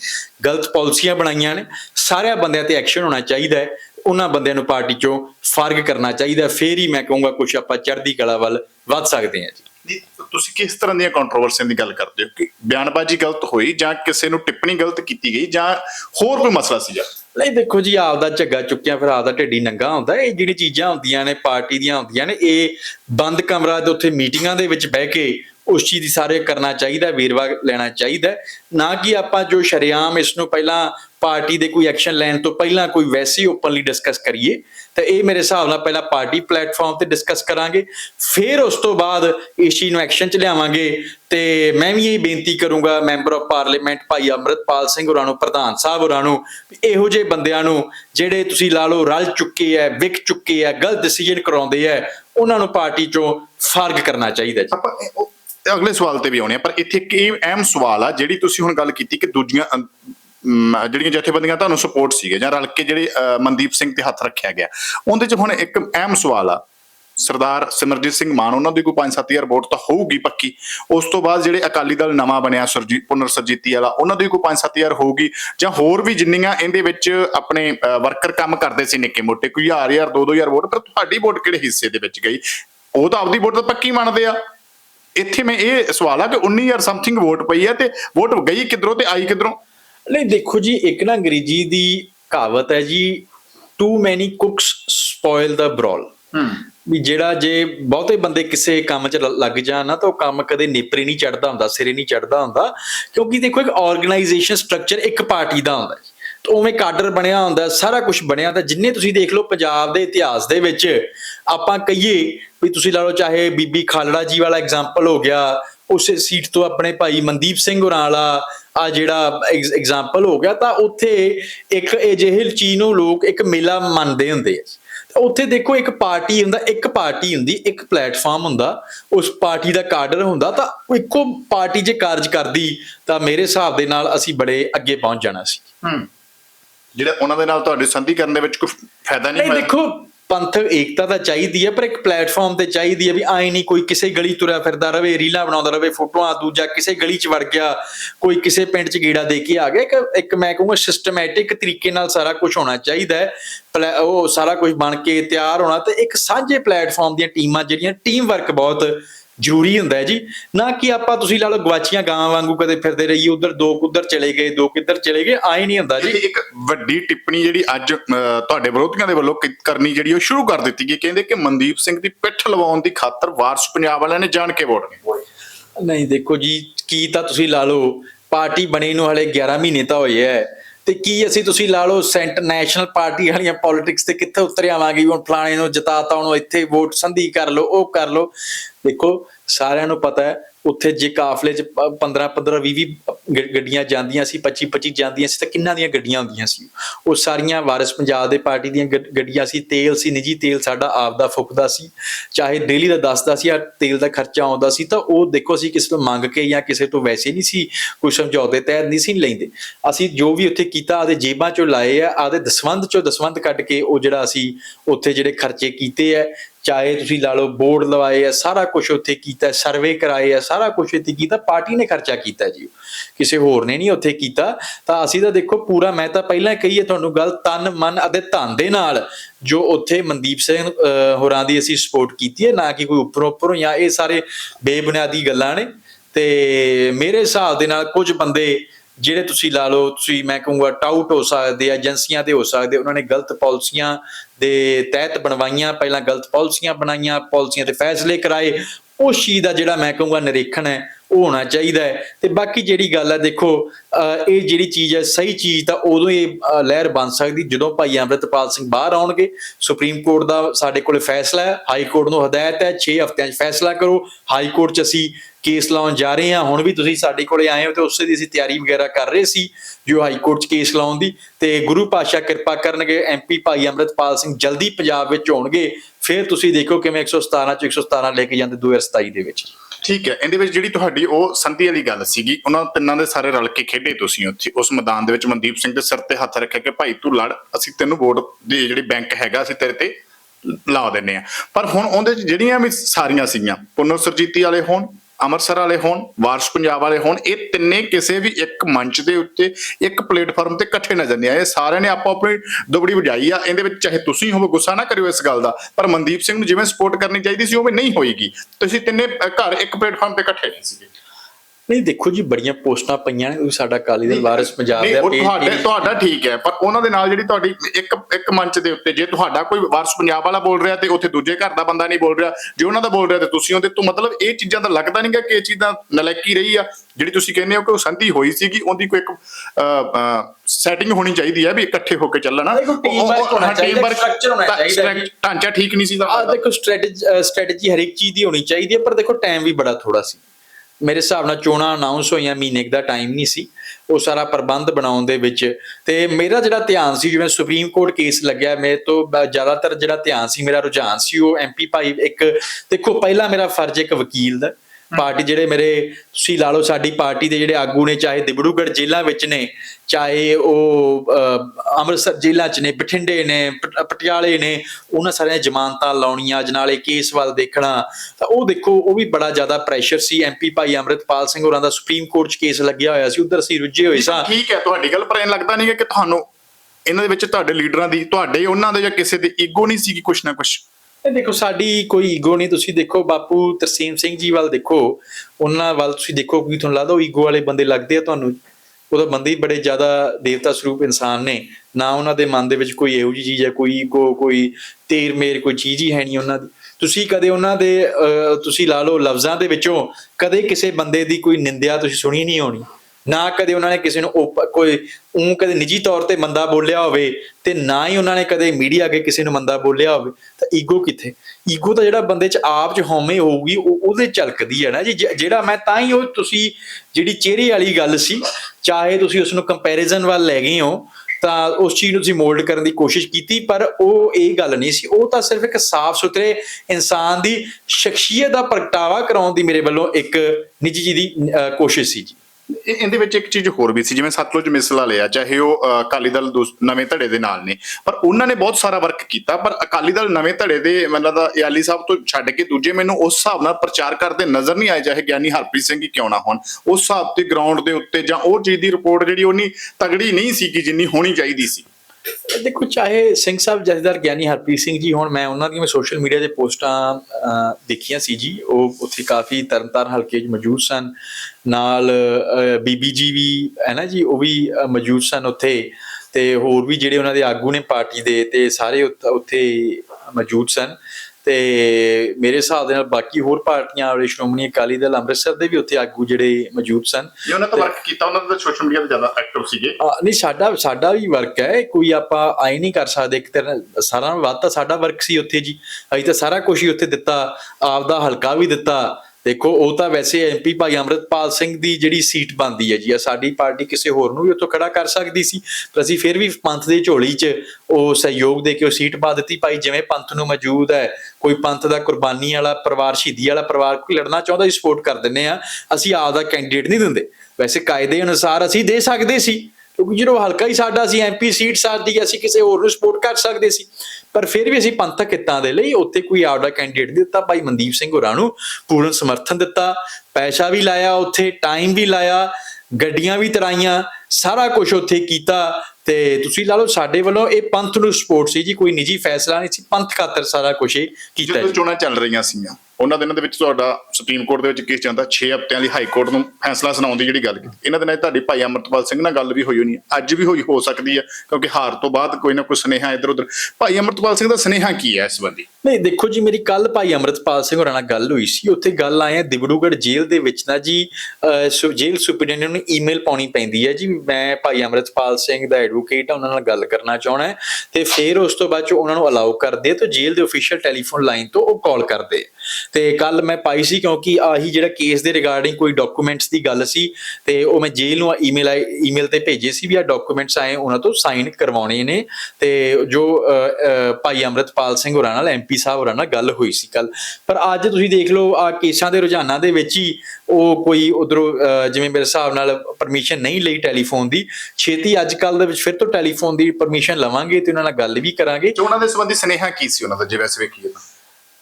ਗਲਤ ਪਾਲਿਸੀਆਂ ਬਣਾਈਆਂ ਨੇ, ਸਾਰਿਆਂ ਬੰਦਿਆਂ ਤੇ ਐਕਸ਼ਨ ਹੋਣਾ ਚਾਹੀਦਾ ਹੈ। ਉਹਨਾਂ ਬੰਦਿਆਂ ਨੂੰ ਪਾਰਟੀ ਚੋਂ ਫ਼ਰਕ ਕਰਨਾ ਚਾਹੀਦਾ। ਫੇਰ ਹੀ ਮੈਂ ਕਹੂੰਗਾ ਕੁਝ ਆਪਾਂ ਚੜ੍ਹਦੀ ਕਲਾ ਵੱਲ ਵੱਧ ਸਕਦੇ ਹਾਂ ਜੀ। ਤੁਸੀਂ ਕਿਸ ਤਰ੍ਹਾਂ ਦੀਆਂ ਕੰਟਰੋਵਰਸੀਆਂ ਦੀ ਗੱਲ ਕਰਦੇ ਹੋ? ਕਿ ਬਿਆਨਬਾਜ਼ੀ ਗਲਤ ਹੋਈ ਜਾਂ ਕਿਸੇ ਨੂੰ ਟਿੱਪਣੀ ਗਲਤ ਕੀਤੀ ਗਈ ਜਾਂ ਹੋਰ ਕੋਈ ਮਸਲਾ ਸੀ ਜਾਂ ਨਹੀਂ ਦੇਖੋ ਜੀ ਆਪ ਦਾ ਝੱਗਾ ਚੁੱਕਿਆ ਫਿਰ ਆਪ ਦਾ ਢਿੱਡੀ ਨੰਗਾ ਹੁੰਦਾ। ਇਹ ਜਿਹੜੀ ਚੀਜ਼ਾਂ ਹੁੰਦੀਆਂ ਨੇ ਪਾਰਟੀ ਦੀਆਂ ਹੁੰਦੀਆਂ ਨੇ ਇਹ ਬੰਦ ਕਮਰਾ ਦੇ ਉੱਥੇ ਮੀਟਿੰਗਾਂ ਦੇ ਵਿੱਚ ਬਹਿ ਕੇ ਉਸ ਚੀਜ਼ ਦੀ ਸਾਰੇ ਕਰਨਾ ਚਾਹੀਦਾ, ਵੇਰਵਾ ਲੈਣਾ ਚਾਹੀਦਾ ਨਾ ਕਿ ਆਪਾਂ ਜੋ ਸ਼ਰੇਆਮ ਇਸ ਨੂੰ ਪਹਿਲਾਂ ਪਾਰਟੀ ਦੇ ਕੋਈ ਐਕਸ਼ਨ ਲੈਣ ਤੋਂ ਪਹਿਲਾਂ ਕੋਈ ਵੈਸੀ ਓਪਨਲੀ ਡਿਸਕਸ ਕਰੀਏ, ਤਾਂ ਇਹ ਮੇਰੇ ਹਿਸਾਬ ਨਾਲ ਪਹਿਲਾਂ ਪਾਰਟੀ ਪਲੇਟਫਾਰਮ ਤੇ ਡਿਸਕਸ ਕਰਾਂਗੇ, ਫਿਰ ਉਸ ਤੋਂ ਬਾਅਦ ਇਸ ਚੀਜ਼ ਨੂੰ ਐਕਸ਼ਨ 'ਚ ਲਿਆਵਾਂਗੇ, ਤੇ ਮੈਂ ਵੀ ਇਹ ਬੇਨਤੀ ਕਰੂੰਗਾ ਮੈਂਬਰ ਆਫ ਪਾਰਲੀਮੈਂਟ ਭਾਈ ਅੰਮ੍ਰਿਤਪਾਲ ਸਿੰਘ ਹੋਰਾਂ ਨੂੰ, ਪ੍ਰਧਾਨ ਸਾਹਿਬ ਹੋਰਾਂ ਨੂੰ, ਇਹੋ ਜਿਹੇ ਬੰਦਿਆਂ ਨੂੰ ਜਿਹੜੇ ਤੁਸੀਂ ਲਾ ਲਓ ਰਲ ਚੁੱਕੇ ਐ ਵਿਕ ਚੁੱਕੇ ਐ, ਗਲਤ ਡਿਸੀਜਨ ਕਰਾਉਂਦੇ ਐ, ਉਹਨਾਂ ਨੂੰ ਪਾਰਟੀ 'ਚੋਂ ਫਰਗ ਕਰਨਾ ਚਾਹੀਦਾ ਜੀ। ਅਗਲੇ ਸਵਾਲ ਤੇ ਵੀ ਆਉਣੇ ਆ, ਪਰ ਇੱਥੇ ਇੱਕ ਇਹ ਅਹਿਮ ਸਵਾਲ ਆ, ਜਿਹੜੀ ਤੁਸੀਂ ਹੁਣ ਗੱਲ ਕੀਤੀ ਕਿ ਦੂਜੀਆਂ ਜਿਹੜੀਆਂ ਜਥੇਬੰਦੀਆਂ ਤੁਹਾਨੂੰ ਸਪੋਰਟ ਸੀਗੇ, ਜਾਂ ਰਲ ਕੇ ਜਿਹੜੇ ਮਨਦੀਪ ਸਿੰਘ ਤੇ ਹੱਥ ਰੱਖਿਆ ਗਿਆ, ਉਹਦੇ ਚ ਹੁਣ ਇੱਕ ਅਹਿਮ ਸਵਾਲ ਆ। ਸਰਦਾਰ ਸਿਮਰਜੀਤ ਸਿੰਘ ਮਾਨ, ਉਹਨਾਂ ਦੀ ਕੋਈ 5-7000 ਵੋਟ ਤਾਂ ਹੋਊਗੀ ਪੱਕੀ। ਉਸ ਤੋਂ ਬਾਅਦ ਜਿਹੜੇ ਅਕਾਲੀ ਦਲ ਨਵਾਂ ਬਣਿਆ ਸਰਜੀਤ ਪੁਨਰ ਸਰਜੀਤੀ ਵਾਲਾ, ਉਹਨਾਂ ਦੀ ਕੋਈ 5-7000 ਹੋਊਗੀ, ਜਾਂ ਹੋਰ ਵੀ ਜਿੰਨੀਆਂ ਇਹਦੇ ਵਿੱਚ ਆਪਣੇ ਵਰਕਰ ਕੰਮ ਕਰਦੇ ਸੀ ਨਿੱਕੇ ਮੋਟੇ ਕੋਈ ਹਜ਼ਾਰ ਹਜ਼ਾਰ 2-2000 ਵੋਟ, ਪਰ ਤੁਹਾਡੀ ਵੋਟ ਕਿਹੜੇ ਹਿੱਸੇ ਦੇ ਵਿੱਚ ਗਈ? ਉਹ ਤਾਂ ਆਪਦੀ ਵੋਟ ਤਾਂ ਪੱਕੀ ਮੰਨਦੇ ਆ। ਇੱਥੇ ਮੈਂ ਇਹ ਸਵਾਲ ਆ ਕਿ 19000 ਸਮਥਿੰਗ ਵੋਟ ਪਈ ਆ ਤੇ ਵੋਟ ਗਈ ਕਿਧਰੋਂ ਤੇ ਆਈ ਕਿਧਰੋਂ? ਨਹੀਂ ਦੇਖੋ ਜੀ ਇੱਕ ਨਾ ਅੰਗਰੇਜ਼ੀ ਦੀ ਕਹਾਵਤ ਹੈ ਜੀ ਟੂ ਮੈਨੀ ਕੁਕਸ ਸਪੋਇਲ ਦਾ ਬ੍ਰੌਲ ਵੀ ਜਿਹੜਾ ਜੇ ਬਹੁਤੇ ਬੰਦੇ ਕਿਸੇ ਕੰਮ 'ਚ ਲੱਗ ਜਾਣ ਨਾ ਤਾਂ ਉਹ ਕੰਮ ਕਦੇ ਨੇਪਰੇ ਨਹੀਂ ਚੜਦਾ ਹੁੰਦਾ ਸਿਰੇ ਨਹੀਂ ਚੜਦਾ ਹੁੰਦਾ ਕਿਉਂਕਿ ਦੇਖੋ ਇੱਕ ਆਰਗੇਨਾਈਜੇਸ਼ਨ ਸਟਰਕਚਰ ਇੱਕ ਪਾਰਟੀ ਦਾ ਹੁੰਦਾ ਹੈ ਉਵੇਂ ਕਾਡਰ ਬਣਿਆ ਹੁੰਦਾ, ਸਾਰਾ ਕੁਝ ਬਣਿਆ ਤਾਂ ਜਿੰਨੇ ਤੁਸੀਂ ਦੇਖ ਲਓ ਪੰਜਾਬ ਦੇ ਇਤਿਹਾਸ ਦੇ ਵਿੱਚ, ਆਪਾਂ ਕਹੀਏ ਵੀ ਤੁਸੀਂ ਲਾ ਲਓ ਚਾਹੇ ਬੀਬੀ ਖਾਲੜਾ ਜੀ ਵਾਲਾ ਐਗਜ਼ਾਮਪਲ ਹੋ ਗਿਆ, ਉਸੇ ਸੀਟ ਤੋਂ ਆਪਣੇ ਭਾਈ ਮਨਦੀਪ ਸਿੰਘ ਹੋਰਾਂ ਵਾਲਾ ਆ ਜਿਹੜਾ ਐਗਜ਼ਾਮਪਲ ਹੋ ਗਿਆ, ਤਾਂ ਉੱਥੇ ਇੱਕ ਅਜਿਹੇ ਚੀਜ਼ ਨੂੰ ਲੋਕ ਇੱਕ ਮੇਲਾ ਮੰਨਦੇ ਹੁੰਦੇ ਆ। ਤਾਂ ਉੱਥੇ ਦੇਖੋ ਇੱਕ ਪਾਰਟੀ ਹੁੰਦਾ, ਇੱਕ ਪਾਰਟੀ ਹੁੰਦੀ, ਇੱਕ ਪਲੇਟਫਾਰਮ ਹੁੰਦਾ, ਉਸ ਪਾਰਟੀ ਦਾ ਕਾਡਰ ਹੁੰਦਾ, ਤਾਂ ਇੱਕੋ ਪਾਰਟੀ ਜੇ ਕਾਰਜ ਕਰਦੀ, ਤਾਂ ਮੇਰੇ ਹਿਸਾਬ ਦੇ ਨਾਲ ਅਸੀਂ ਬੜੇ ਅੱਗੇ ਪਹੁੰਚ ਜਾਣਾ ਸੀ। ਜਿਹੜਾ ਉਹਨਾਂ ਦੇ ਨਾਲ ਤੁਹਾਡੀ ਸੰਧੀ ਕਰਨ ਦੇ ਵਿੱਚ ਕੋਈ ਫਾਇਦਾ ਨਹੀਂ ਨਹੀਂ ਦੇਖੋ ਪੰਥਕ ਏਕਤਾ ਤਾਂ ਚਾਹੀਦੀ ਹੈ ਪਰ ਇੱਕ ਪਲੇਟਫਾਰਮ ਤੇ ਚਾਹੀਦੀ ਹੈ ਵੀ ਆਏ ਨਹੀਂ ਕੋਈ ਕਿਸੇ ਗਲੀ ਤੁਰਿਆ ਫਿਰਦਾ ਰਵੇ ਰੀਲਾਂ ਬਣਾਉਂਦਾ ਰਵੇ ਫੋਟੋਆਂ ਦੂਜਾ ਕਿਸੇ ਗਲੀ 'ਚ ਵੜ ਗਿਆ ਕੋਈ ਕਿਸੇ ਪਿੰਡ 'ਚ ਗੇੜਾ ਦੇ ਕੇ ਆ ਗਿਆ ਇੱਕ ਇੱਕ ਮੈਂ ਕਹੂੰਗਾ ਸਿਸਟਮੈਟਿਕ ਤਰੀਕੇ ਨਾਲ ਸਾਰਾ ਕੁਝ ਹੋਣਾ ਚਾਹੀਦਾ ਹੈ ਉਹ ਸਾਰਾ ਕੁਝ ਬਣ ਕੇ ਤਿਆਰ ਹੋਣਾ ਤੇ ਇੱਕ ਸਾਂਝੇ ਪਲੇਟਫਾਰਮ ਦੀਆਂ ਟੀਮਾਂ ਜਿਹੜੀਆਂ ਟੀਮ ਵਰਕ ਬਹੁਤ ਜ਼ਰੂਰੀ ਹੁੰਦਾ ਹੈ ਜੀ। ਨਾ ਕਿ ਆਪਾਂ ਤੁਸੀਂ ਲਾ ਲਓ ਗਵਾਚੀਆਂ ਗਾਵਾਂ ਵਾਂਗੂ ਕਦੇ ਫਿਰਦੇ ਰਹੀਏ ਉਧਰ ਦੋ ਕੁੱਧਰ ਚਲੇ ਗਏ ਦੋ ਕਿੱਧਰ ਚਲੇ ਗਏ ਆਏ ਨਹੀਂ ਹੁੰਦਾ ਜੀ। ਇੱਕ ਵੱਡੀ ਟਿੱਪਣੀ ਜਿਹੜੀ ਅੱਜ ਤੁਹਾਡੇ ਵਿਰੋਧੀਆਂ ਦੇ ਵੱਲੋਂ ਕਰਨੀ ਜਿਹੜੀ ਉਹ ਸ਼ੁਰੂ ਕਰ ਦਿੱਤੀ ਗਈ ਕਹਿੰਦੇ ਕਿ ਮਨਦੀਪ ਸਿੰਘ ਦੀ ਪਿੱਠ ਲਵਾਉਣ ਦੀ ਖਾਤਰ ਵਾਰਸ ਪੰਜਾਬ ਵਾਲਿਆਂ ਨੇ ਜਾਣ ਕੇ ਵੋਟ ਨਹੀਂ ਨਹੀਂ ਦੇਖੋ ਜੀ ਕੀ ਤਾਂ ਤੁਸੀਂ ਲਾ ਲਓ ਪਾਰਟੀ ਬਣੀ ਨੂੰ ਹਲੇ 11 ਮਹੀਨੇ ਤਾਂ ਹੋਏ ਐ ਤੇ ਕੀ ਅਸੀਂ ਤੁਸੀਂ ਲਾ ਲਓ ਸੈਂਟ ਨੈਸ਼ਨਲ ਪਾਰਟੀ ਵਾਲੀਆਂ ਪੋਲਿਟਿਕਸ ਤੇ ਕਿੱਥੇ ਉਤਰ ਆਵਾਂਗੇ ਹੁਣ ਫਲਾਣੇ ਨੂੰ ਜਿਤਾਤਾ ਉਹਨੂੰ ਇੱਥੇ ਵੋਟ ਸੰਧੀ ਕਰ ਲਓ, ਉਹ ਕਰ ਲਓ। ਦੇਖੋ, ਸਾਰਿਆਂ ਨੂੰ ਪਤਾ ਹੈ ਉੱਥੇ ਜੇ ਕਾਫਲੇ 'ਚ 15 15 20 20 ਗੱਡੀਆਂ ਜਾਂਦੀਆਂ ਸੀ 25 25 ਜਾਂਦੀਆਂ ਸੀ, ਤਾਂ ਕਿੰਨਾਂ ਦੀਆਂ ਗੱਡੀਆਂ ਹੁੰਦੀਆਂ ਸੀ? ਉਹ ਸਾਰੀਆਂ ਵਾਰਿਸ ਪੰਜਾਬ ਦੇ ਪਾਰਟੀ ਦੀਆਂ ਗੱਡੀਆਂ ਸੀ, ਤੇਲ ਸੀ, ਨਿੱਜੀ ਤੇਲ ਸਾਡਾ ਆਪ ਦਾ ਫੁੱਕਦਾ ਸੀ। ਚਾਹੇ ਡੇਲੀ ਦਾ ਦੱਸਦਾ ਸੀ ਆ ਤੇਲ ਦਾ ਖਰਚਾ ਆਉਂਦਾ ਸੀ, ਤਾਂ ਉਹ ਦੇਖੋ ਅਸੀਂ ਕਿਸੇ ਤੋਂ ਮੰਗ ਕੇ ਜਾਂ ਕਿਸੇ ਤੋਂ ਵੈਸੇ ਨਹੀਂ ਸੀ, ਕੋਈ ਸਮਝੌਤੇ ਤਹਿਤ ਨਹੀਂ ਸੀ ਲੈਂਦੇ। ਅਸੀਂ ਜੋ ਵੀ ਉੱਥੇ ਕੀਤਾ ਆਦੇ ਜੇਬਾਂ ਚੋਂ ਲਾਏ ਆ ਆਦੇ ਦਸਵੰਦ ਚੋਂ ਦਸਵੰਦ ਕੱਢ ਕੇ ਉਹ ਜਿਹੜਾ ਅਸੀਂ ਉੱਥੇ ਜਿਹੜੇ ਖਰਚੇ ਕੀਤੇ ਆ, ਚਾਹੇ ਤੁਸੀਂ ਲਾ ਲਓ ਬੋਰਡ ਲਵਾਏ ਆ, ਸਾਰਾ ਕੁਝ ਉੱਥੇ ਕੀਤਾ, ਸਰਵੇ ਕਰਾਏ ਆ ਸਾਰਾ ਕੁਝ ਇੱਥੇ ਕੀਤਾ, ਪਾਰਟੀ ਨੇ ਖਰਚਾ ਕੀਤਾ ਜੀ। ਕਿਸੇ ਹੋਰ ਨੇ ਨਹੀਂ ਉੱਥੇ ਕੀਤਾ। ਤਾਂ ਅਸੀਂ ਤਾਂ ਦੇਖੋ ਪੂਰਾ, ਮੈਂ ਤਾਂ ਪਹਿਲਾਂ ਹੀ ਤੁਹਾਨੂੰ ਗੱਲ ਤਨ, ਮਨ ਅਤੇ ਧਨ ਦੇ ਨਾਲ, ਜੋ ਉੱਥੇ ਮਨਦੀਪ ਸਿੰਘ ਹੋਰਾਂ ਦੀ ਅਸੀਂ ਸਪੋਰਟ ਕੀਤੀ ਹੈ, ਨਾ ਕਿ ਕੋਈ ਉੱਪਰੋਂ ਉੱਪਰੋਂ ਜਾਂ ਇਹ ਸਾਰੇ ਬੇਬੁਨਿਆਦੀ ਗੱਲਾਂ ਨੇ। ਤੇ ਮੇਰੇ ਹਿਸਾਬ ਦੇ ਨਾਲ ਕੁਝ ਬੰਦੇ ਜਿਹੜੇ ਤੁਸੀਂ ਲਾ ਲਓ, ਤੁਸੀਂ ਮੈਂ ਕਹੂੰਗਾ ਟਾਊਟ ਹੋ ਸਕਦੇ ਆ, ਏਜੰਸੀਆਂ ਦੇ ਹੋ ਸਕਦੇ ਉਹਨਾਂ ਨੇ ਗਲਤ ਪਾਲਿਸੀਆਂ ਦੇ ਤਹਿਤ ਬਣਵਾਈਆਂ, ਪਹਿਲਾਂ ਗਲਤ ਪਾਲਿਸੀਆਂ ਬਣਾਈਆਂ ਪਾਲਿਸੀਆਂ ਤੇ ਫੈਸਲੇ ਕਰਾਏ ਉਸ ਚੀਜ਼ ਦਾ ਜਿਹੜਾ ਮੈਂ ਕਹੂੰਗਾ ਨਿਰੀਖਣ ਹੈ, ਉਹ ਹੋਣਾ ਚਾਹੀਦਾ ਹੈ। ਤੇ ਬਾਕੀ ਜਿਹੜੀ ਗੱਲ ਹੈ, ਦੇਖੋ ਇਹ ਜਿਹੜੀ ਚੀਜ਼ ਹੈ, ਸਹੀ ਚੀਜ਼ ਤਾਂ ਉਦੋਂ ਇਹ ਲਹਿਰ ਬਣ ਸਕਦੀ ਜਦੋਂ ਭਾਈ ਅੰਮ੍ਰਿਤਪਾਲ ਸਿੰਘ ਬਾਹਰ ਆਉਣਗੇ। ਸੁਪਰੀਮ ਕੋਰਟ ਦਾ ਸਾਡੇ ਕੋਲ ਫੈਸਲਾ ਹੈ, ਹਾਈ ਕੋਰਟ ਨੂੰ ਹਦਾਇਤ ਹੈ 6 ਹਫ਼ਤਿਆਂ 'ਚ ਫੈਸਲਾ ਕਰੋ। ਹਾਈ ਕੋਰਟ 'ਚ ਅਸੀਂ ਕੇਸ ਲਾਉਣ ਜਾ ਰਹੇ ਹਾਂ। ਹੁਣ ਵੀ ਤੁਸੀਂ ਸਾਡੇ ਕੋਲੇ ਆਏ ਹੋ ਤੇ ਉਸੇ ਦੀ ਅਸੀਂ ਤਿਆਰੀ ਵਗੈਰਾ ਕਰ ਰਹੇ ਸੀ, ਜੋ ਹਾਈ ਕੋਰਟ 'ਚ ਕੇਸ ਲਾਉਣ ਦੀ। ਤੇ ਗੁਰੂ ਪਾਤਸ਼ਾਹ ਕਿਰਪਾ ਕਰਨਗੇ ਐਮਪੀ ਭਾਈ ਅੰਮ੍ਰਿਤਪਾਲ ਸਿੰਘ ਜਲਦੀ ਪੰਜਾਬ ਵਿੱਚ ਹੋਣਗੇ। ਫਿਰ ਤੁਸੀਂ ਦੇਖੋ ਕਿਵੇਂ 117 ਚ 117 ਲੈ ਕੇ ਜਾਂਦੇ 2027 ਦੇ ਵਿੱਚ। ਠੀਕ ਹੈ, ਇਹਦੇ ਵਿੱਚ ਜਿਹੜੀ ਤੁਹਾਡੀ ਉਹ ਸੰਧੀ ਵਾਲੀ ਗੱਲ ਸੀਗੀ, ਉਹਨਾਂ ਤਿੰਨਾਂ ਦੇ ਸਾਰੇ ਰਲ ਕੇ ਖੇਡੇ ਤੁਸੀਂ ਉੱਥੇ। ਉਸ ਮੈਦਾਨ ਦੇ ਵਿੱਚ ਮਨਦੀਪ ਸਿੰਘ ਦੇ ਸਿਰ ਤੇ ਹੱਥ ਰੱਖਿਆ ਕਿ ਭਾਈ ਤੂੰ ਲੜ, ਅਸੀਂ ਤੈਨੂੰ ਵੋਟ ਦੀ ਜਿਹੜੀ ਬੈਂਕ ਹੈਗਾ, ਅਸੀਂ ਤੇਰੇ ਤੇ ਲਾ ਦਿੰਨੇ ਆ ਪਰ ਹੁਣ ਉਹਦੇ ਚ ਜਿਹੜੀਆਂ ਵੀ ਸਾਰੀਆਂ ਸੀਗੀਆਂ ਪੁਨਰ ਸਰਜੀਤੀ ਵਾਲੇ ਹੋਣ ਅੰਮ੍ਰਿਤਸਰ ਵਾਲੇ ਹੋਣ, ਵਾਰਸ ਪੰਜਾਬ ਵਾਲੇ ਹੋਣ, ਇਹ ਤਿੰਨੇ ਕਿਸੇ ਵੀ ਇੱਕ ਮੰਚ ਦੇ ਉੱਤੇ, ਇੱਕ ਪਲੇਟਫਾਰਮ ਤੇ ਇਕੱਠੇ ਨਜ਼ਰ ਨਹੀਂ ਆਏ। ਸਾਰਿਆਂ ਨੇ ਆਪੋ ਆਪਣੀ ਦੁਬੜੀ ਵਜਾਈ ਆ। ਇਹਦੇ ਵਿੱਚ ਚਾਹੇ ਤੁਸੀਂ ਹੋਵੋ, ਗੁੱਸਾ ਨਾ ਕਰਿਓ ਇਸ ਗੱਲ ਦਾ। ਪਰ ਮਨਦੀਪ ਸਿੰਘ ਨੂੰ ਜਿਵੇਂ ਸਪੋਰਟ ਕਰਨੀ ਚਾਹੀਦੀ ਸੀ ਉਹ ਵੀ ਨਹੀਂ ਹੋਏਗੀ। ਤੁਸੀਂ ਤਿੰਨੇ ਘਰ ਇੱਕ ਪਲੇਟਫਾਰਮ ਤੇ ਇਕੱਠੇ ਨਹੀਂ ਸੀਗੇ। ਨਹੀਂ ਦੇਖੋ ਜੀ ਬੜੀਆਂ ਪੋਸਟਾਂ ਪਈਆਂ ਨੇ ਸਾਡਾ ਅਕਾਲੀ ਦਲ ਵਾਰਿਸ ਪੰਜਾਬ ਦਾ page- ਤੁਹਾਡੇ ਤੁਹਾਡਾ ਠੀਕ ਹੈ ਪਰ ਉਹਨਾਂ ਦੇ ਨਾਲ ਜਿਹੜੀ ਤੁਹਾਡੀ ਇੱਕ ਇੱਕ ਮੰਚ ਦੇ ਉੱਤੇ ਜੇ ਤੁਹਾਡਾ ਕੋਈ ਵਾਰਸ ਪੰਜਾਬ ਵਾਲਾ ਬੋਲ ਰਿਹਾ ਤੇ ਉੱਥੇ ਦੂਜੇ ਘਰ ਦਾ ਬੰਦਾ ਨਹੀਂ ਬੋਲ ਰਿਹਾ ਜੇ ਉਹਨਾਂ ਦਾ ਬੋਲ ਰਿਹਾ ਤੇ ਤੁਸੀਂ ਉਹਦੇ ਤੋਂ ਮਤਲਬ ਇਹ ਚੀਜ਼ਾਂ ਦਾ ਲੱਗਦਾ ਨਹੀਂਗਾ ਕਿ ਇਹ ਚੀਜ਼ਾਂ ਨਲਾਇਕੀ ਰਹੀ ਆ ਜਿਹੜੀ ਤੁਸੀਂ ਕਹਿੰਦੇ ਹੋ ਕਿ ਉਹ ਸੰਧੀ ਹੋਈ ਸੀਗੀ ਉਹਦੀ ਕੋਈ ਇੱਕ ਸੈਟਿੰਗ ਹੋਣੀ ਚਾਹੀਦੀ ਹੈ ਵੀ ਇਕੱਠੇ ਹੋ ਕੇ ਚੱਲਣਾ। ਉਹ- ਉਹ- work ਹੋਣਾ ਚਾਹੀਦਾ, ਹੋਣਾ। ਢਾਂਚਾ ਠੀਕ ਨਹੀਂ ਸੀ ਆ ਦਾ ਦੇਖੋ ਸਟ੍ਰੈਟਜੀ ਸਟ੍ਰੈਟਜੀ ਹਰ ਇੱਕ ਚੀਜ਼ ਦੀ ਹੋਣੀ ਚਾਹੀਦੀ ਹੈ ਪਰ ਦੇਖੋ ਟਾਈਮ ਵੀ ਬੜਾ ਥੋੜਾ ਸੀ। ਮੇਰੇ ਹਿਸਾਬ ਨਾਲ ਚੋਣਾਂ ਅਨਾਉਂਸ ਹੋਈਆਂ ਮਹੀਨੇ ਦਾ ਟਾਈਮ ਨਹੀਂ ਸੀ, ਉਹ ਸਾਰਾ ਪ੍ਰਬੰਧ ਬਣਾਉਣ ਦੇ ਵਿੱਚ। ਤੇ ਮੇਰਾ ਜਿਹੜਾ ਧਿਆਨ ਸੀ, ਜਿਵੇਂ ਸੁਪਰੀਮ ਕੋਰਟ ਕੇਸ ਲੱਗਿਆ, ਮੇਰੇ ਤੋਂ ਜ਼ਿਆਦਾਤਰ ਜਿਹੜਾ ਧਿਆਨ ਸੀ, ਮੇਰਾ ਰੁਝਾਨ ਸੀ, ਉਹ ਐਮਪੀ ਭਾਈ ਇੱਕ, ਦੇਖੋ, ਪਹਿਲਾ ਮੇਰਾ ਫਰਜ਼ ਇੱਕ ਵਕੀਲ ਦਾ ਪਾਰਟੀ ਜਿਹੜੇ ਮੇਰੇ ਤੁਸੀਂ ਲਾ ਲਓ ਸਾਡੀ ਪਾਰਟੀ ਦੇ ਜਿਹੜੇ ਆਗੂ ਨੇ ਚਾਹੇ ਦਿਬੜੂਗੜ੍ਹ ਜੇਲ੍ਹਾਂ ਵਿੱਚ ਨੇ ਚਾਹੇ ਉਹ ਅੰਮ੍ਰਿਤਸਰ ਜੇਲ੍ਹਾਂ 'ਚ ਨੇ ਬਠਿੰਡੇ ਨੇ ਪਟ- ਪਟਿਆਲੇ ਨੇ ਉਹਨਾਂ ਸਾਰਿਆਂ ਜ਼ਮਾਨਤਾਂ ਲਾਉਣੀਆਂ ਜਨਾਲੇ ਕੇਸ ਵੱਲ ਦੇਖਣਾ। ਤਾਂ ਉਹ ਦੇਖੋ ਉਹ ਵੀ ਬੜਾ ਜ਼ਿਆਦਾ ਪ੍ਰੈਸ਼ਰ ਸੀ ਐਮਪੀ ਭਾਈ ਅੰਮ੍ਰਿਤਪਾਲ ਸਿੰਘ ਹੋਰਾਂ ਦਾ ਸੁਪਰੀਮ ਕੋਰਟ 'ਚ ਕੇਸ ਲੱਗਿਆ ਹੋਇਆ ਸੀ ਉਧਰ ਅਸੀਂ ਰੁੱਝੇ ਹੋਏ ਸਾਂ। ਠੀਕ ਹੈ ਤੁਹਾਡੀ ਗੱਲ ਪਰ ਇਹ ਲੱਗਦਾ ਨਹੀਂ ਕਿ ਤੁਹਾਨੂੰ ਇਹਨਾਂ ਦੇ ਵਿੱਚ ਤੁਹਾਡੇ ਲੀਡਰਾਂ ਦੀ ਤੁਹਾਡੇ ਉਹਨਾਂ ਦੇ ਜਾਂ ਕਿਸੇ ਦੇ ਈਗੋ ਨਹੀਂ ਸੀ ਕਿ ਕੁਛ ਨਾ ਕੁਛ। ਇਹ ਦੇਖੋ ਸਾਡੀ ਕੋਈ ਈਗੋ ਨਹੀਂ ਤੁਸੀਂ ਦੇਖੋ ਬਾਪੂ ਤਰਸੀਮ ਸਿੰਘ ਜੀ ਵੱਲ ਦੇਖੋ ਉਹਨਾਂ ਵੱਲ ਤੁਸੀਂ ਦੇਖੋ ਕਿ ਤੁਹਾਨੂੰ ਲੱਗਦਾ ਉਹ ਈਗੋ ਵਾਲੇ ਬੰਦੇ ਲੱਗਦੇ ਆ ਤੁਹਾਨੂੰ? ਉਹਦਾ ਬੰਦੇ ਹੀ ਬੜੇ ਜ਼ਿਆਦਾ ਦੇਵਤਾ ਸਰੂਪ ਇਨਸਾਨ ਨੇ। ਨਾ ਉਹਨਾਂ ਦੇ ਮਨ ਦੇ ਵਿੱਚ ਕੋਈ ਇਹੋ ਜਿਹੀ ਚੀਜ਼ ਹੈ ਕੋਈ ਈਗੋ ਕੋਈ ਤੇਰ ਮੇਰ ਕੋਈ ਚੀਜ਼ ਹੀ ਹੈ ਨਹੀਂ ਉਹਨਾਂ ਦੀ। ਤੁਸੀਂ ਕਦੇ ਉਹਨਾਂ ਦੇ ਅਹ, ਤੁਸੀਂ ਲਾ ਲਓ ਲਫ਼ਜ਼ਾਂ ਦੇ ਵਿੱਚੋਂ ਕਦੇ ਕਿਸੇ ਬੰਦੇ ਦੀ ਕੋਈ ਨਿੰਦਿਆ ਤੁਸੀਂ ਸੁਣੀ ਨਹੀਂ ਹੋਣੀ। ਨਾ ਕਦੇ ਉਹਨਾਂ ਨੇ ਕਿਸੇ ਨੂੰ ਓਪ- ਕੋਈ ਉਹ ਕਦੇ ਨਿੱਜੀ ਤੌਰ ਤੇ ਮੰਦਾ ਬੋਲਿਆ ਹੋਵੇ ਤੇ ਨਾ ਹੀ ਉਹਨਾਂ ਨੇ ਕਦੇ ਮੀਡੀਆ ਅੱਗੇ ਕਿਸੇ ਨੂੰ ਮੰਦਾ ਬੋਲਿਆ ਹੋਵੇ, ਤਾਂ ਈਗੋ ਕਿੱਥੇ? ਈਗੋ ਤਾਂ ਜਿਹੜਾ ਬੰਦੇ 'ਚ ਆਪ 'ਚ ਹਉਮੈ ਹੋਊਗੀ, ਉਹ ਉਹਦੇ ਝਲਕਦੀ ਹੈ ਨਾ ਜੀ ਜਿਹੜਾ ਮੈਂ ਤਾਂ ਹੀ ਉਹ ਤੁਸੀਂ ਜਿਹੜੀ ਚਿਹਰੇ ਵਾਲੀ ਗੱਲ ਸੀ, ਚਾਹੇ ਤੁਸੀਂ ਉਸ ਨੂੰ ਕੰਪੈਰੀਜ਼ਨ ਵੱਲ ਲੈ ਗਏ ਹੋ, ਤਾਂ ਉਸ ਚੀਜ਼ ਨੂੰ ਤੁਸੀਂ ਮੋਲਡ ਕਰਨ ਦੀ ਕੋਸ਼ਿਸ਼ ਕੀਤੀ, ਪਰ ਉਹ ਇਹ ਗੱਲ ਨਹੀਂ ਸੀ। ਉਹ ਤਾਂ ਸਿਰਫ ਇੱਕ ਸਾਫ਼ ਸੁਥਰੇ ਇਨਸਾਨ ਦੀ ਸ਼ਖਸੀਅਤ ਦਾ ਪ੍ਰਗਟਾਵਾ ਕਰਾਉਣ ਦੀ ਮੇਰੇ ਵੱਲੋਂ ਇੱਕ ਨਿੱਜੀ ਜੀ ਦੀ ਕੋਸ਼ਿਸ਼ ਸੀ ਜੀ। ਇਹ ਇਹਦੇ ਵਿੱਚ ਇੱਕ ਚੀਜ਼ ਹੋਰ ਵੀ ਸੀ ਜਿਵੇਂ ਸਤਲੁਜ ਮਿਸਲਾ ਲਿਆ ਚਾਹੇ ਉਹ ਅ, ਅਕਾਲੀ ਦਲ ਦੂਸ- ਨਵੇਂ ਧੜੇ ਦੇ ਨਾਲ ਨੇ ਪਰ ਉਹਨਾਂ ਨੇ ਬਹੁਤ ਸਾਰਾ ਵਰਕ ਕੀਤਾ ਪਰ ਅਕਾਲੀ ਦਲ ਨਵੇਂ ਧੜੇ ਦੇ ਮੈਨੂੰ ਲੱਗਦਾ ਯਾਲੀ ਸਾਹਿਬ ਤੋਂ ਛੱਡ ਕੇ ਦੂਜੇ ਮੈਨੂੰ ਉਸ ਹਿਸਾਬ ਨਾਲ ਪ੍ਰਚਾਰ ਕਰਦੇ ਨਜ਼ਰ ਨਹੀਂ ਆਏ ਚਾਹੇ ਗਿਆਨੀ ਹਰਪ੍ਰੀਤ ਸਿੰਘ ਹੀ ਕਿਉਂ ਨਾ ਹੋਣ। ਉਸ ਹਿਸਾਬ ਤੇ ਗਰਾਊਂਡ ਦੇ ਉੱਤੇ ਜਾਂ ਉਹ ਚੀਜ਼ ਦੀ ਰਿਪੋਰਟ ਜਿਹੜੀ ਉਹਨੀ ਤਗੜੀ ਨਹੀਂ ਸੀ ਕਿ ਜਿੰਨੀ ਹੋਣੀ ਚਾਹੀਦੀ ਸੀ। ਦੇਖੋ ਚਾਹੇ ਸਿੰਘ ਸਾਹਿਬ ਜਥੇਦਾਰ ਗਿਆਨੀ ਹਰਪ੍ਰੀਤ ਸਿੰਘ ਜੀ ਹੁਣ ਮੈਂ ਉਹਨਾਂ ਦੀਆਂ ਸੋਸ਼ਲ ਮੀਡੀਆ ਤੇ ਪੋਸਟਾਂ ਅਹ, ਦੇਖੀਆਂ ਸੀ ਜੀ। ਉਹ ਉੱਥੇ ਕਾਫੀ ਤਰਨਤਾਰਨ ਹਲਕੇ 'ਚ ਮੌਜੂਦ ਸਨ। ਨਾਲ ਬੀਬੀ ਜੀ ਵੀ ਹੈ ਨਾ ਜੀ ਉਹ ਵੀ ਮੌਜੂਦ ਸਨ ਉੱਥੇ। ਤੇ ਹੋਰ ਵੀ ਜਿਹੜੇ ਉਹਨਾਂ ਦੇ ਆਗੂ ਨੇ ਪਾਰਟੀ ਦੇ ਤੇ ਸਾਰੇ ਉੱਥੇ ਮੌਜੂਦ ਸਨ। ਤੇ ਮੇਰੇ ਹਿਸਾਬ ਦੇ ਨਾਲ ਬਾਕੀ ਹੋਰ ਪਾਰਟੀਆਂ ਵਾਲੇ ਸ਼੍ਰੋਮਣੀ ਅਕਾਲੀ ਦਲ ਅੰਮ੍ਰਿਤਸਰ ਦੇ ਵੀ ਉੱਥੇ ਆਗੂ ਜਿਹੜੇ ਮੌਜੂਦ ਸਨ। ਜੇ ਉਹਨਾਂ ਤਾਂ ਵਰਕ ਕੀਤਾ ਉਹਨਾਂ ਦਾ ਸੋਸ਼ਲ ਮੀਡੀਆ ਤੇ ਜ਼ਿਆਦਾ ਐਕਟਿਵ ਸੀਗੇ। ਨਹੀਂ ਸਾਡਾ ਸਾਡਾ ਵੀ ਵਰਕ ਹੈ। ਕੋਈ ਆਪਾਂ ਆਈ ਨਹੀਂ ਕਰ ਸਕਦੇ ਇੱਕ ਤਰ੍ਹਾਂ ਸਾਰਾ ਵੱਧ ਤਾਂ ਸਾਡਾ ਵਰਕ ਸੀ ਉੱਥੇ ਜੀ। ਅਸੀਂ ਤਾਂ ਸਾਰਾ ਕੁਝ ਹੀ ਉੱਥੇ ਦਿੱਤਾ ਆਪਦਾ ਹਲਕਾ ਵੀ ਦਿੱਤਾ। ਦੇਖੋ, ਉਹ ਤਾਂ ਵੈਸੇ ਐਮਪੀ ਭਾਈ ਅੰਮ੍ਰਿਤਪਾਲ ਸਿੰਘ ਦੀ ਜਿਹੜੀ ਸੀਟ ਬਣਦੀ ਹੈ ਜੀ, ਆ ਸਾਡੀ ਪਾਰਟੀ ਕਿਸੇ ਹੋਰ ਨੂੰ ਵੀ ਉੱਥੋਂ ਖੜਾ ਕਰ ਸਕਦੀ ਸੀ, ਪਰ ਅਸੀਂ ਫਿਰ ਵੀ ਪੰਥ ਦੀ ਝੋਲੀ 'ਚ ਉਹ ਸਹਿਯੋਗ ਦੇ ਕੇ ਉਹ ਸੀਟ ਪਾ ਦਿੱਤੀ। ਭਾਈ ਜਿਵੇਂ ਪੰਥ ਨੂੰ ਮੌਜੂਦ ਹੈ, ਕੋਈ ਪੰਥ ਦਾ ਕੁਰਬਾਨੀ ਵਾਲਾ ਪਰਿਵਾਰ, ਸ਼ਹੀਦੀ ਵਾਲਾ ਪਰਿਵਾਰ, ਕੋਈ ਲੜਨਾ ਚਾਹੁੰਦਾ ਸੀ ਸਪੋਰਟ ਕਰ ਦਿੰਨੇ ਆ ਅਸੀਂ ਆਪਦਾ ਕੈਂਡੀਡੇਟ ਨਹੀਂ ਦਿੰਦੇ। ਵੈਸੇ ਕਾਇਦੇ ਅਨੁਸਾਰ ਅਸੀਂ ਦੇ ਸਕਦੇ ਸੀ, ਕਿਉਂਕਿ ਜਦੋਂ ਹਲਕਾ ਹੀ ਸਾਡਾ ਸੀ ਐਮਪੀ ਸੀਟ ਸਾਡੀ, ਅਸੀਂ ਕਿਸੇ ਹੋਰ ਨੂੰ ਸਪੋਰਟ ਕਰ ਸਕਦੇ ਸੀ। ਪਰ ਫਿਰ ਵੀ ਅਸੀਂ ਪੰਥਕ ਹਿੱਤਾਂ ਦੇ ਲਈ ਉੱਥੇ ਕੋਈ ਆਪਦਾ ਕੈਂਡੀਡੇਟ ਦਿੱਤਾ ਭਾਈ ਮਨਦੀਪ ਸਿੰਘ ਹੋਰਾਂ ਨੂੰ ਪੂਰਨ ਸਮਰਥਨ ਦਿੱਤਾ ਪੈਸਾ ਵੀ ਲਾਇਆ ਉੱਥੇ ਟਾਈਮ ਵੀ ਲਾਇਆ ਗੱਡੀਆਂ ਵੀ ਤਰਾਈਆਂ ਸਾਰਾ ਕੁਝ ਉੱਥੇ ਕੀਤਾ ਤੇ ਤੁਸੀਂ ਲਾ ਲਓ ਸਾਡੇ ਵੱਲੋਂ ਇਹ ਪੰਥ ਨੂੰ ਸਪੋਰਟ ਸੀ ਜੀ ਕੋਈ ਨਿੱਜੀ ਫੈਸਲਾ ਨਹੀਂ ਸੀ ਪੰਥ ਖਾਤਰ ਸਾਰਾ ਕੁਝ ਕੀਤਾ ਜਦੋਂ। ਚੋਣਾਂ ਚੱਲ ਰਹੀਆਂ ਸੀਗੀਆਂ ਉਹਨਾਂ ਦਿਨਾਂ ਦੇ ਵਿੱਚ ਤੁਹਾਡਾ ਸੁਪਰੀਮ ਕੋਰਟ ਦੇ ਵਿੱਚ ਕੇਸ ਜਾਂਦਾ 6 ਹਫ਼ਤਿਆਂ ਲਈ ਹਾਈ ਕੋਰਟ ਨੂੰ ਫੈਸਲਾ ਸੁਣਾਉਣ ਦੀ ਜਿਹੜੀ ਗੱਲ ਕੀਤੀ। ਇਹਨਾਂ ਦਿਨਾਂ 'ਚ ਤੁਹਾਡੀ ਭਾਈ ਅਮਰਤਪਾਲ ਸਿੰਘ ਨਾਲ ਗੱਲ ਵੀ ਹੋਈ ਹੋਣੀ ਅੱਜ ਵੀ ਹੋਈ, ਹੋ ਸਕਦੀ ਹੈ, ਕਿਉਂਕਿ ਹਾਰ ਤੋਂ ਬਾਅਦ ਕੋਈ ਨਾ ਕੋਈ ਸੁਨੇਹਾ ਇੱਧਰ ਉੱਧਰ। ਭਾਈ ਅਮਰਤਪਾਲ ਸਿੰਘ ਦਾ ਸੁਨੇਹਾ ਕੀ ਹੈ ਇਸ ਸੰਬੰਧੀ? ਨਹੀਂ, ਦੇਖੋ ਜੀ, ਮੇਰੀ ਕੱਲ ਭਾਈ ਅੰਮ੍ਰਿਤਪਾਲ ਸਿੰਘ ਹੋਰਾਂ ਨਾਲ ਗੱਲ ਹੋਈ ਸੀ। ਉੱਥੇ ਗੱਲ ਆਏ ਆ ਜੇਲ੍ਹ ਦੇ ਵਿੱਚ ਨਾ ਜੀ ਜੇਲ੍ਹ ਸੁਪਰਡੈਂਟ ਨੂੰ ਈਮੇਲ ਪਾਉਣੀ ਪੈਂਦੀ ਹੈ ਜੀ। ਮੈਂ ਭਾਈ ਅੰਮ੍ਰਿਤਪਾਲ ਸਿੰਘ ਦਾ ਐਡਵੋਕੇਟ ਆ, ਉਹਨਾਂ ਨਾਲ ਗੱਲ ਕਰਨਾ ਚਾਹਣਾ ਤੇ ਫਿਰ ਉਸ ਤੋਂ ਬਾਅਦ ਚ ਉਹਨਾਂ ਨੂੰ ਅਲਾਉ ਕਰਦੇ ਤੇ ਜੇਲ੍ਹ ਦੇ ਅਫੀਸ਼ੀਅਲ ਟੈਲੀਫੋਨ ਲਾਈਨ ਤੋਂ ਉਹ ਕਾਲ ਕਰਦੇ ਤੇ ਕੱਲ ਮੈਂ ਪਾਈ ਸੀ ਕਿਉਂਕਿ ਆਹੀ ਜਿਹੜਾ ਕੇਸ ਦੇ ਰਿਗਾਰਡਿੰਗ ਕੋਈ ਡਾਕੂਮੈਂਟਸ ਦੀ ਗੱਲ ਸੀ ਤੇ ਉਹ ਮੈਂ ਜੇਲ੍ਹ ਨੂੰ ਈਮੇਲ ਈਮੇਲ ਤੇ ਭੇਜੇ ਸੀ ਵੀ ਆ ਡਾਕੂਮੈਂਟਸ ਆਏ, ਉਹਨਾਂ ਤੋਂ ਸਾਈਨ ਕਰਵਾਉਣੇ ਨੇ ਤੇ ਜੋ ਭਾਈ ਅੰਮ੍ਰਿਤਪਾਲ ਸਿੰਘ ਹੋਰਾਂ ਨਾਲ ਐਮਪੀ ਸਾਹਿਬ ਹੋਰਾਂ ਨਾਲ ਗੱਲ ਹੋਈ ਸੀ ਕੱਲ ਪਰ ਅੱਜ ਤੁਸੀਂ ਦੇਖ ਲਓ ਆ ਕੇਸਾਂ ਦੇ ਰੁਝਾਨਾਂ ਦੇ ਵਿੱਚ ਹੀ ਉਹ ਕੋਈ ਉਧਰੋਂ ਜਿਵੇਂ ਮੇਰੇ ਹਿਸਾਬ ਨਾਲ ਪਰਮਿਸ਼ਨ ਨਹੀਂ ਲਈ ਟੈਲੀਫੋਨ ਦੀ, ਛੇਤੀ ਅੱਜ ਕੱਲ ਦੇ ਵਿੱਚ ਫਿਰ ਤੋਂ ਟੈਲੀਫੋਨ ਦੀ ਪਰਮਿਸ਼ਨ ਲਵਾਂਗੇ ਤੇ ਉਹਨਾਂ ਨਾਲ ਗੱਲ ਵੀ ਕਰਾਂਗੇ। ਚੋਣਾਂ ਦੇ ਸੰਬੰਧੀ ਸੁਨੇਹਾ ਕੀ ਸੀ ਉਹਨਾਂ ਦਾ, ਜੇ ਵੈਸੇ ਵੇਖੀਏ ਤਾਂ?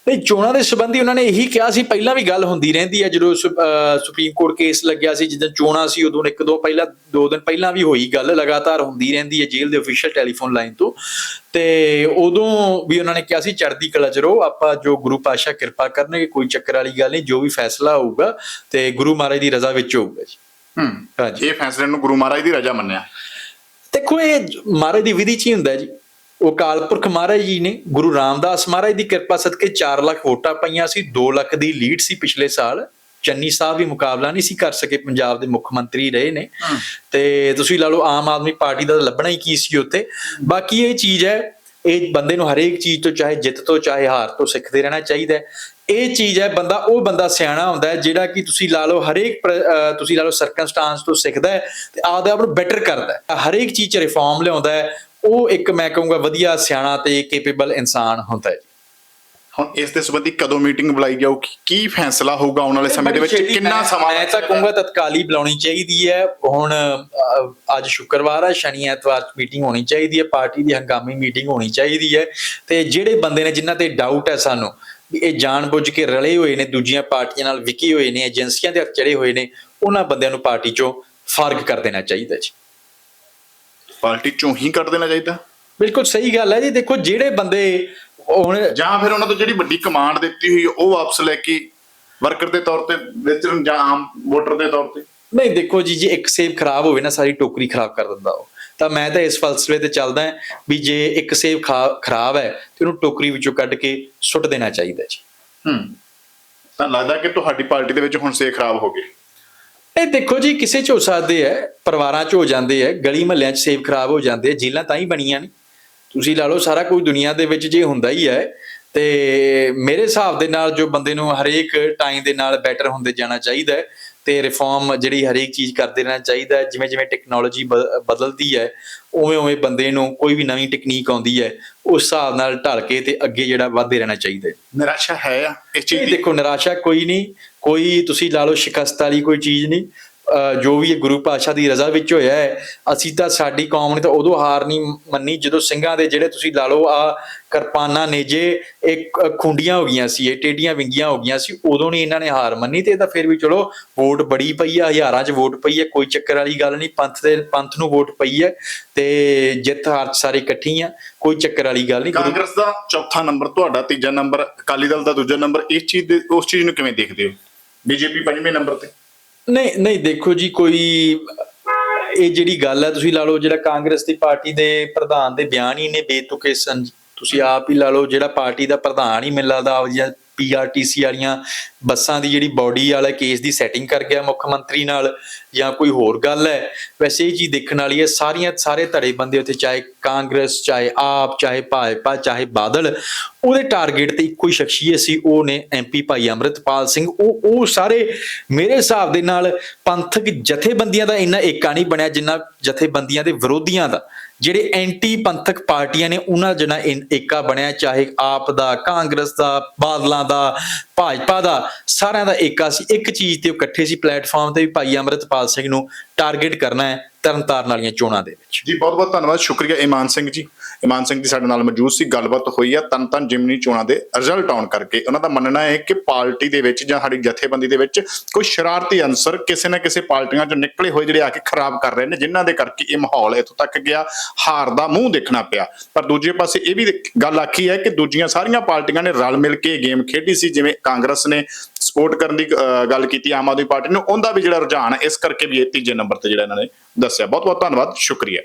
ਨਹੀਂ ਚੋਣਾਂ ਦੇ ਸੰਬੰਧੀ ਉਹਨਾਂ ਨੇ ਇਹੀ ਕਿਹਾ ਸੀ ਪਹਿਲਾਂ ਵੀ ਗੱਲ ਹੁੰਦੀ ਰਹਿੰਦੀ ਹੈ ਜਦੋਂ ਸੁਪਰੀਮ ਕੋਰਟ ਕੇਸ ਲੱਗਿਆ ਸੀ ਜਦੋਂ ਚੋਣਾਂ ਸੀ ਉਦੋਂ ਇੱਕ ਦੋ ਪਹਿਲਾਂ ਦੋ ਦਿਨ ਪਹਿਲਾਂ ਵੀ ਹੋਈ ਗੱਲ ਲਗਾਤਾਰ ਹੁੰਦੀ ਰਹਿੰਦੀ ਹੈ ਜੇਲ੍ਹ ਦੇ ਅਫੀਸ਼ੀਅਲ ਟੈਲੀਫੋਨ ਲਾਈਨ ਤੋਂ। ਤੇ ਉਦੋਂ ਵੀ ਉਹਨਾਂ ਨੇ ਕਿਹਾ ਸੀ ਚੜ੍ਹਦੀ ਕਲਾ ਚ ਰਹੋ ਆਪਾਂ ਜੋ ਗੁਰੂ ਪਾਸ਼ਾ ਕਿਰਪਾ ਕਰਨਗੇ ਕੋਈ ਚੱਕਰ ਵਾਲੀ ਗੱਲ ਨਹੀਂ ਜੋ ਵੀ ਫੈਸਲਾ ਹੋਊਗਾ ਤੇ ਗੁਰੂ ਮਹਾਰਾਜ ਦੀ ਰਜ਼ਾ ਵਿੱਚ ਹੋਊਗਾ ਜੀ। ਹੂੰ ਹਾਂਜੀ। ਇਹ ਫੈਸਲੇ ਨੂੰ ਗੁਰੂ ਮਹਾਰਾਜ ਦੀ ਰਜ਼ਾ ਮੰਨਿਆ। ਦੇਖੋ ਇਹ ਮਹਾਰਾਜ ਦੀ ਵਿਧੀ ਚ ਹੀ ਹੁੰਦਾ ਜੀ। ਉਹ ਕਾਲਪੁਰਖ ਮਹਾਰਾਜ ਜੀ ਨੇ ਗੁਰੂ ਰਾਮਦਾਸ ਮਹਾਰਾਜ ਦੀ ਕਿਰਪਾ ਸਦਕੇ 4 ਲੱਖ ਵੋਟਾਂ ਪਈਆਂ ਸੀ 2 ਲੱਖ ਦੀ ਲੀਡ ਸੀ ਪਿਛਲੇ ਸਾਲ। ਚੰਨੀ ਸਾਹਿਬ ਵੀ ਮੁਕਾਬਲਾ ਨਹੀਂ ਸੀ ਕਰ ਸਕੇ ਪੰਜਾਬ ਦੇ ਮੁੱਖ ਮੰਤਰੀ ਰਹੇ ਨੇ। ਤੇ ਤੁਸੀਂ ਲਾ ਲਓ ਆਮ ਆਦਮੀ ਪਾਰਟੀ ਦਾ ਲੱਭਣਾ ਹੀ ਕੀ ਸੀ ਉੱਥੇ। ਬਾਕੀ ਇਹ ਚੀਜ਼ ਹੈ ਇਹ ਬੰਦੇ ਨੂੰ ਹਰੇਕ ਚੀਜ਼ ਤੋਂ ਚਾਹੇ ਜਿੱਤ ਤੋਂ ਚਾਹੇ ਹਾਰ ਤੋਂ ਸਿੱਖਦੇ ਰਹਿਣਾ ਚਾਹੀਦਾ ਇਹ ਚੀਜ਼ ਹੈ ਬੰਦਾ ਉਹ ਬੰਦਾ ਸਿਆਣਾ ਹੁੰਦਾ ਹੈ ਜਿਹੜਾ ਕਿ ਤੁਸੀਂ ਲਾ ਲਓ ਹਰੇਕ ਤੁਸੀਂ ਲਾ ਲਓ ਸਰਕਮਸਟਾਂਸ ਤੋਂ ਸਿੱਖਦਾ ਹੈ ਤੇ ਆਪਦੇ ਆਪ ਨੂੰ ਬੈਟਰ ਕਰਦਾ ਹੈ। ਹਰੇਕ ਚੀਜ਼ 'ਚ ਰਿਫਾਰਮ ਲਿਆਉਂਦਾ ਹੈ ਉਹ ਇੱਕ ਮੈਂ ਕਹੂੰਗਾ ਵਧੀਆ ਸਿਆਣਾ ਤੇ ਕੈਪੇਬਲ ਇਨਸਾਨ ਹੁੰਦਾ ਹੈ। ਹੁਣ ਇਸ ਦੇ ਸੰਬੰਧੀ ਕਦੋਂ ਮੀਟਿੰਗ ਬੁਲਾਈ ਜਾਊਗੀ ਕੀ ਫੈਸਲਾ ਹੋਊਗਾ ਆਉਣ ਵਾਲੇ ਸਮੇਂ ਦੇ ਵਿੱਚ? ਕਿੰਨਾ ਸਮਾਂ ਮੈਂ ਤਾਂ ਕਹੂੰਗਾ ਤਤਕਾਲੀ ਬੁਲਾਉਣੀ ਚਾਹੀਦੀ ਹੈ। ਹੁਣ ਅੱਜ ਸ਼ੁੱਕਰਵਾਰ ਹੈ ਸ਼ਨੀ ਐਤਵਾਰ ਮੀਟਿੰਗ ਹੋਣੀ ਚਾਹੀਦੀ ਹੈ। ਪਾਰਟੀ ਦੀ ਹੰਗਾਮੀ ਮੀਟਿੰਗ ਹੋਣੀ ਚਾਹੀਦੀ ਹੈ। ਤੇ ਜਿਹੜੇ ਬੰਦੇ ਨੇ ਜਿਨ੍ਹਾਂ ਤੇ ਡਾਊਟ ਹੈ ਸਾਨੂੰ ਵੀ ਇਹ ਜਾਣਬੁੱਝ ਕੇ ਰਲੇ ਹੋਏ ਨੇ ਦੂਜੀਆਂ ਪਾਰਟੀਆਂ ਨਾਲ ਵਿਕੀ ਹੋਏ ਨੇ ਏਜੰਸੀਆਂ ਦੇ ਹੱਥ ਚੜੇ ਹੋਏ ਨੇ ਉਹਨਾਂ ਬੰਦਿਆਂ ਨੂੰ ਪਾਰਟੀ ਚੋਂ ਫ਼ਰਕ ਕਰ ਦੇਣਾ ਚਾਹੀਦਾ ਜੀ। ਪਾਰਟੀ ਚੋਂ ਹੀ ਕੱਢ ਦੇਣਾ ਚਾਹੀਦਾ? ਬਿਲਕੁਲ ਸਹੀ ਗੱਲ ਹੈ ਜੀ। ਦੇਖੋ ਜਿਹੜੇ ਬੰਦੇ ਹੁਣ ਜਾਂ ਫਿਰ ਉਹਨਾਂ ਤੋਂ ਜਿਹੜੀ ਵੱਡੀ ਕਮਾਂਡ ਦਿੱਤੀ ਹੋਈ ਉਹ ਵਾਪਸ ਲੈ ਕੇ ਵਰਕਰ ਦੇ ਤੌਰ ਤੇ ਵਿਚਰਨ ਜਾਂ ਆਮ ਵੋਟਰ ਦੇ ਤੌਰ ਤੇ? ਨਹੀਂ ਦੇਖੋ ਜੀ ਜੇ ਇੱਕ ਸੇਬ ਖਰਾਬ ਹੋਵੇ ਨਾ ਸਾਰੀ ਟੋਕਰੀ ਖਰਾਬ ਕਰ ਦਿੰਦਾ ਉਹ। ਤਾਂ ਮੈਂ ਤਾਂ ਇਸ ਫਲਸਫੇ ਤੇ ਚੱਲਦਾ ਵੀ ਜੇ ਇੱਕ ਸੇਬ ਖਰਾਬ ਹੈ ਤੇ ਉਹਨੂੰ ਟੋਕਰੀ ਵਿੱਚੋਂ ਕੱਢ ਕੇ ਸੁੱਟ ਦੇਣਾ ਚਾਹੀਦਾ ਜੀ। ਹੂੰ। ਤਾਂ ਲੱਗਦਾ ਕਿ ਤੁਹਾਡੀ ਪਾਰਟੀ ਦੇ ਵਿੱਚ ਹੁਣ ਸੇ ਖਰਾਬ ਹੋ ਗਏ। ਇਹ ਦੇਖੋ ਜੀ, ਕਿਸੇ ਚ ਹੋ ਸਕਦੇ ਹੈ, ਪਰਿਵਾਰਾਂ ਚ ਹੋ ਜਾਂਦੇ ਹੈ, ਗਲੀ ਮਹੱਲਿਆਂ ਚ ਸੇਬ ਖਰਾਬ ਹੋ ਜਾਂਦੇ ਹੈ ਜੇਲਾਂ ਤਾਂ ਹੀ ਬਣੀਆਂ ਨੇ। ਤੁਸੀਂ ਲਾ ਲਓ, ਸਾਰਾ ਕੁਝ ਦੁਨੀਆ ਦੇ ਵਿੱਚ ਜੇ ਹੁੰਦਾ ਹੀ ਹੈ, ਤੇ ਮੇਰੇ ਹਿਸਾਬ ਦੇ ਨਾਲ ਜੋ ਬੰਦੇ ਨੂੰ ਹਰੇਕ ਟਾਈਮ ਦੇ ਨਾਲ ਬੈਟਰ ਹੁੰਦੇ ਜਾਣਾ ਚਾਹੀਦਾ ਤੇ ਰਿਫਾਰਮ ਜਿਹੜੀ ਹਰੇਕ ਚੀਜ਼ ਕਰਦੇ ਰਹਿਣਾ ਚਾਹੀਦਾ ਹੈ। ਜਿਵੇਂ ਜਿਵੇਂ ਟੈਕਨੋਲੋਜੀ ਬਦਲਦੀ ਹੈ ਉਵੇਂ ਉਵੇਂ ਬੰਦੇ ਨੂੰ ਕੋਈ ਵੀ ਨਵੀਂ ਟੈਕਨੀਕ ਆਉਂਦੀ ਹੈ ਉਸ ਹਿਸਾਬ ਨਾਲ ਢਲ ਕੇ ਤੇ ਅੱਗੇ ਜਿਹੜਾ ਵਧਦੇ ਰਹਿਣਾ ਚਾਹੀਦਾ ਹੈ। ਨਿਰਾਸ਼ਾ ਹੈ ਆ ਚੀਜ਼ ਇਹ ਦੀ? ਦੇਖੋ ਨਿਰਾਸ਼ਾ ਕੋਈ ਨਹੀਂ। ਕੋਈ ਤੁਸੀਂ ਲਾ ਲਓ ਸ਼ਿਕਸਤ ਵਾਲੀ ਕੋਈ ਚੀਜ਼ ਨਹੀਂ। ਜੋ ਵੀ ਇਹ ਗੁਰੂ ਪਾਤਸ਼ਾਹ ਦੀ ਰਜ਼ਾ ਵਿੱਚ ਹੋਇਆ ਹੈ, ਅਸੀਂ ਤਾਂ ਸਾਡੀ ਕੌਮ ਨੇ ਤਾਂ ਉਦੋਂ ਹਾਰ ਨਹੀਂ ਮੰਨੀ, ਜਦੋਂ ਸਿੰਘਾਂ ਦੇ ਜਿਹੜੇ ਤੁਸੀਂ ਲਾ ਲਓ ਆ ਕਿਰਪਾਨਾਂ ਨੇਜੇ ਇੱਕ ਖੁੰਡੀਆਂ ਹੋ ਗਈਆਂ ਸੀ, ਇਹ ਟੇਡੀਆਂ ਵਿੰਗੀਆਂ ਹੋ ਗਈਆਂ ਸੀ, ਉਦੋਂ ਨਹੀਂ ਇਹਨਾਂ ਨੇ ਹਾਰ ਮੰਨੀ ਤੇ ਇਹ ਤਾਂ ਫਿਰ ਵੀ ਚਲੋ ਵੋਟ ਬੜੀ ਪਈ ਆ, ਹਜ਼ਾਰਾਂ 'ਚ ਵੋਟ ਪਈ ਹੈ ਕੋਈ ਚੱਕਰ ਵਾਲੀ ਗੱਲ ਨਹੀਂ, ਪੰਥ ਦੇ, ਪੰਥ ਨੂੰ ਵੋਟ ਪਈ ਹੈ ਤੇ ਜਿੱਤ ਹਾਰ ਸਾਰੇ ਇਕੱਠੀ ਆ, ਕੋਈ ਚੱਕਰ ਵਾਲੀ ਗੱਲ ਨਹੀਂ ਕਾਂਗਰਸ ਦਾ ਚੌਥਾ ਨੰਬਰ ਤੁਹਾਡਾ, ਤੀਜਾ ਨੰਬਰ, ਅਕਾਲੀ ਦਲ ਦਾ ਦੂਜਾ ਨੰਬਰ, ਇਸ ਚੀਜ਼ ਦੇ, ਉਸ ਚੀਜ਼ ਨੂੰ ਕਿਵੇਂ ਦੇਖਦੇ ਹੋ? ਬੀਜੇਪੀ ਪੰਜਵੇਂ ਨੰਬਰ ਤੇ। ਨਹੀਂ ਨਹੀਂ, ਦੇਖੋ ਜੀ, ਕੋਈ, ਇਹ ਜਿਹੜੀ ਗੱਲ ਹੈ, ਤੁਸੀਂ ਲਾ ਲਓ ਜਿਹੜਾ ਕਾਂਗਰਸ ਦੀ ਪਾਰਟੀ ਦੇ ਪ੍ਰਧਾਨ ਦੇ ਬਿਆਨ ਹੀ ਨੇ ਬੇਤੁਕੇ ਸਨ ਤੁਸੀਂ ਆਪ ਹੀ ਲਾ ਲਓ ਜਿਹੜਾ ਪਾਰਟੀ ਦਾ ਪ੍ਰਧਾਨ ਹੀ ਮੈਨੂੰ ਲੱਗਦਾ ਆਪਦੀਆਂ ਪੀਆਰਟੀਸੀ ਵਾਲੀਆਂ ਬੱਸਾਂ ਦੀ ਜਿਹੜੀ ਬਾਡੀ ਵਾਲਾ ਕੇਸ ਦੀ ਸੈਟਿੰਗ ਕਰ ਗਿਆ ਮੁੱਖ ਮੰਤਰੀ ਨਾਲ ਜਾਂ ਕੋਈ ਹੋਰ ਗੱਲ ਹੈ, ਵੈਸੇ ਇਹ ਚੀਜ਼ ਦੇਖਣ ਵਾਲੀ ਹੈ, ਸਾਰੀਆਂ, ਸਾਰੇ ਧੜੇ ਬੰਦੇ ਉੱਥੇ ਚਾਹੇ ਕਾਂਗਰਸ, ਚਾਹੇ ਆਪ, ਚਾਹੇ ਭਾਜਪਾ, ਚਾਹੇ ਬਾਦਲ ਉਹਦੇ ਟਾਰਗੇਟ ਤੇ ਇੱਕੋ ਹੀ ਸ਼ਖਸੀਅਤ ਸੀ, ਉਹ ਨੇ ਐਮਪੀ ਭਾਈ ਅੰਮ੍ਰਿਤਪਾਲ ਸਿੰਘ। ਉਹ ਉਹ ਸਾਰੇ ਮੇਰੇ ਹਿਸਾਬ ਦੇ ਨਾਲ ਪੰਥਕ ਜਥੇਬੰਦੀਆਂ ਦਾ ਇੰਨਾ ਏਕਾ ਨਹੀਂ ਬਣਿਆ ਜਿੰਨਾ ਜਥੇਬੰਦੀਆਂ ਦੇ ਵਿਰੋਧੀਆਂ ਦਾ। ਜਿਹੜੇ ਐਂਟੀ ਪੰਥਕ ਪਾਰਟੀਆਂ ਨੇ, ਉਹਨਾਂ ਦਾ ਏਕਾ ਬਣਿਆ, ਚਾਹੇ ਆਪ ਦਾ, ਕਾਂਗਰਸ ਦਾ, ਬਾਦਲਾਂ ਦਾ, ਭਾਜਪਾ ਦਾ, ਸਾਰਿਆਂ ਦਾ ਏਕਾ ਸੀ। ਇੱਕ ਚੀਜ਼ ਤੇ ਉਹ ਇਕੱਠੇ ਸੀ, ਪਲੇਟਫਾਰਮ ਤੇ ਵੀ ਭਾਈ ਅੰਮ੍ਰਿਤਪਾਲ ਸਿੰਘ ਨੂੰ ਟਾਰਗੇਟ ਕਰਨਾ ਹੈ, ਤਰਨਤਾਰਨ ਵਾਲੀਆਂ ਚੋਣਾਂ ਦੇ ਵਿੱਚ। ਜੀ ਬਹੁਤ ਬਹੁਤ ਧੰਨਵਾਦ। ਸ਼ੁਕਰੀਆ, ਇਮਾਨ ਸਿੰਘ ਜੀ। ਇਮਾਨ ਸਿੰਘ ਜੀ ਸਾਡੇ ਨਾਲ ਮੌਜੂਦ ਸੀ, ਗੱਲਬਾਤ ਹੋਈ ਆ ਤਨ ਤਨ ਜਿਮਨੀ ਚੋਣਾਂ ਦੇ ਰਿਜ਼ਲਟ ਆਉਣ ਕਰਕੇ। ਉਹਨਾਂ ਦਾ ਮੰਨਣਾ ਹੈ ਕਿ ਪਾਰਟੀ ਦੇ ਵਿੱਚ ਜਾਂ ਸਾਡੀ ਜਥੇਬੰਦੀ ਦੇ ਵਿੱਚ ਕੋਈ ਸ਼ਰਾਰਤੀ ਅਨਸਰ ਕਿਸੇ ਨਾ ਕਿਸੇ ਪਾਰਟੀਆਂ ਚੋਂ ਨਿਕਲੇ ਹੋਏ ਜਿਹੜੇ ਆ ਕੇ ਖਰਾਬ ਕਰ ਰਹੇ ਨੇ, ਜਿਨ੍ਹਾਂ ਦੇ ਕਰਕੇ ਇਹ ਮਾਹੌਲ ਇੱਥੋਂ ਤੱਕ ਗਿਆ, ਹਾਰ ਦਾ ਮੂੰਹ ਦੇਖਣਾ ਪਿਆ। ਪਰ ਦੂਜੇ ਪਾਸੇ ਇਹ ਵੀ ਗੱਲ ਆਖੀ ਹੈ ਕਿ ਦੂਜੀਆਂ ਸਾਰੀਆਂ ਪਾਰਟੀਆਂ ਨੇ ਰਲ ਮਿਲ ਕੇ ਗੇਮ ਖੇਡੀ ਸੀ, ਜਿਵੇਂ ਕਾਂਗਰਸ ਨੇ ਸਪੋਰਟ ਕਰਨ ਦੀ ਗੱਲ ਕੀਤੀ, ਆਮ ਆਦਮੀ ਪਾਰਟੀ ਨੂੰ, ਉਹਦਾ ਵੀ ਜਿਹੜਾ ਰੁਝਾਨ ਇਸ ਕਰਕੇ ਵੀ ਇਹ ਤੀਜੇ ਨੰਬਰ ਤੇ ਜਿਹੜਾ ਇਹਨਾਂ ਨੇ ਦੱਸਿਆ। ਬਹੁਤ ਬਹੁਤ ਧੰਨਵਾਦ, ਸ਼ੁਕਰੀਆ।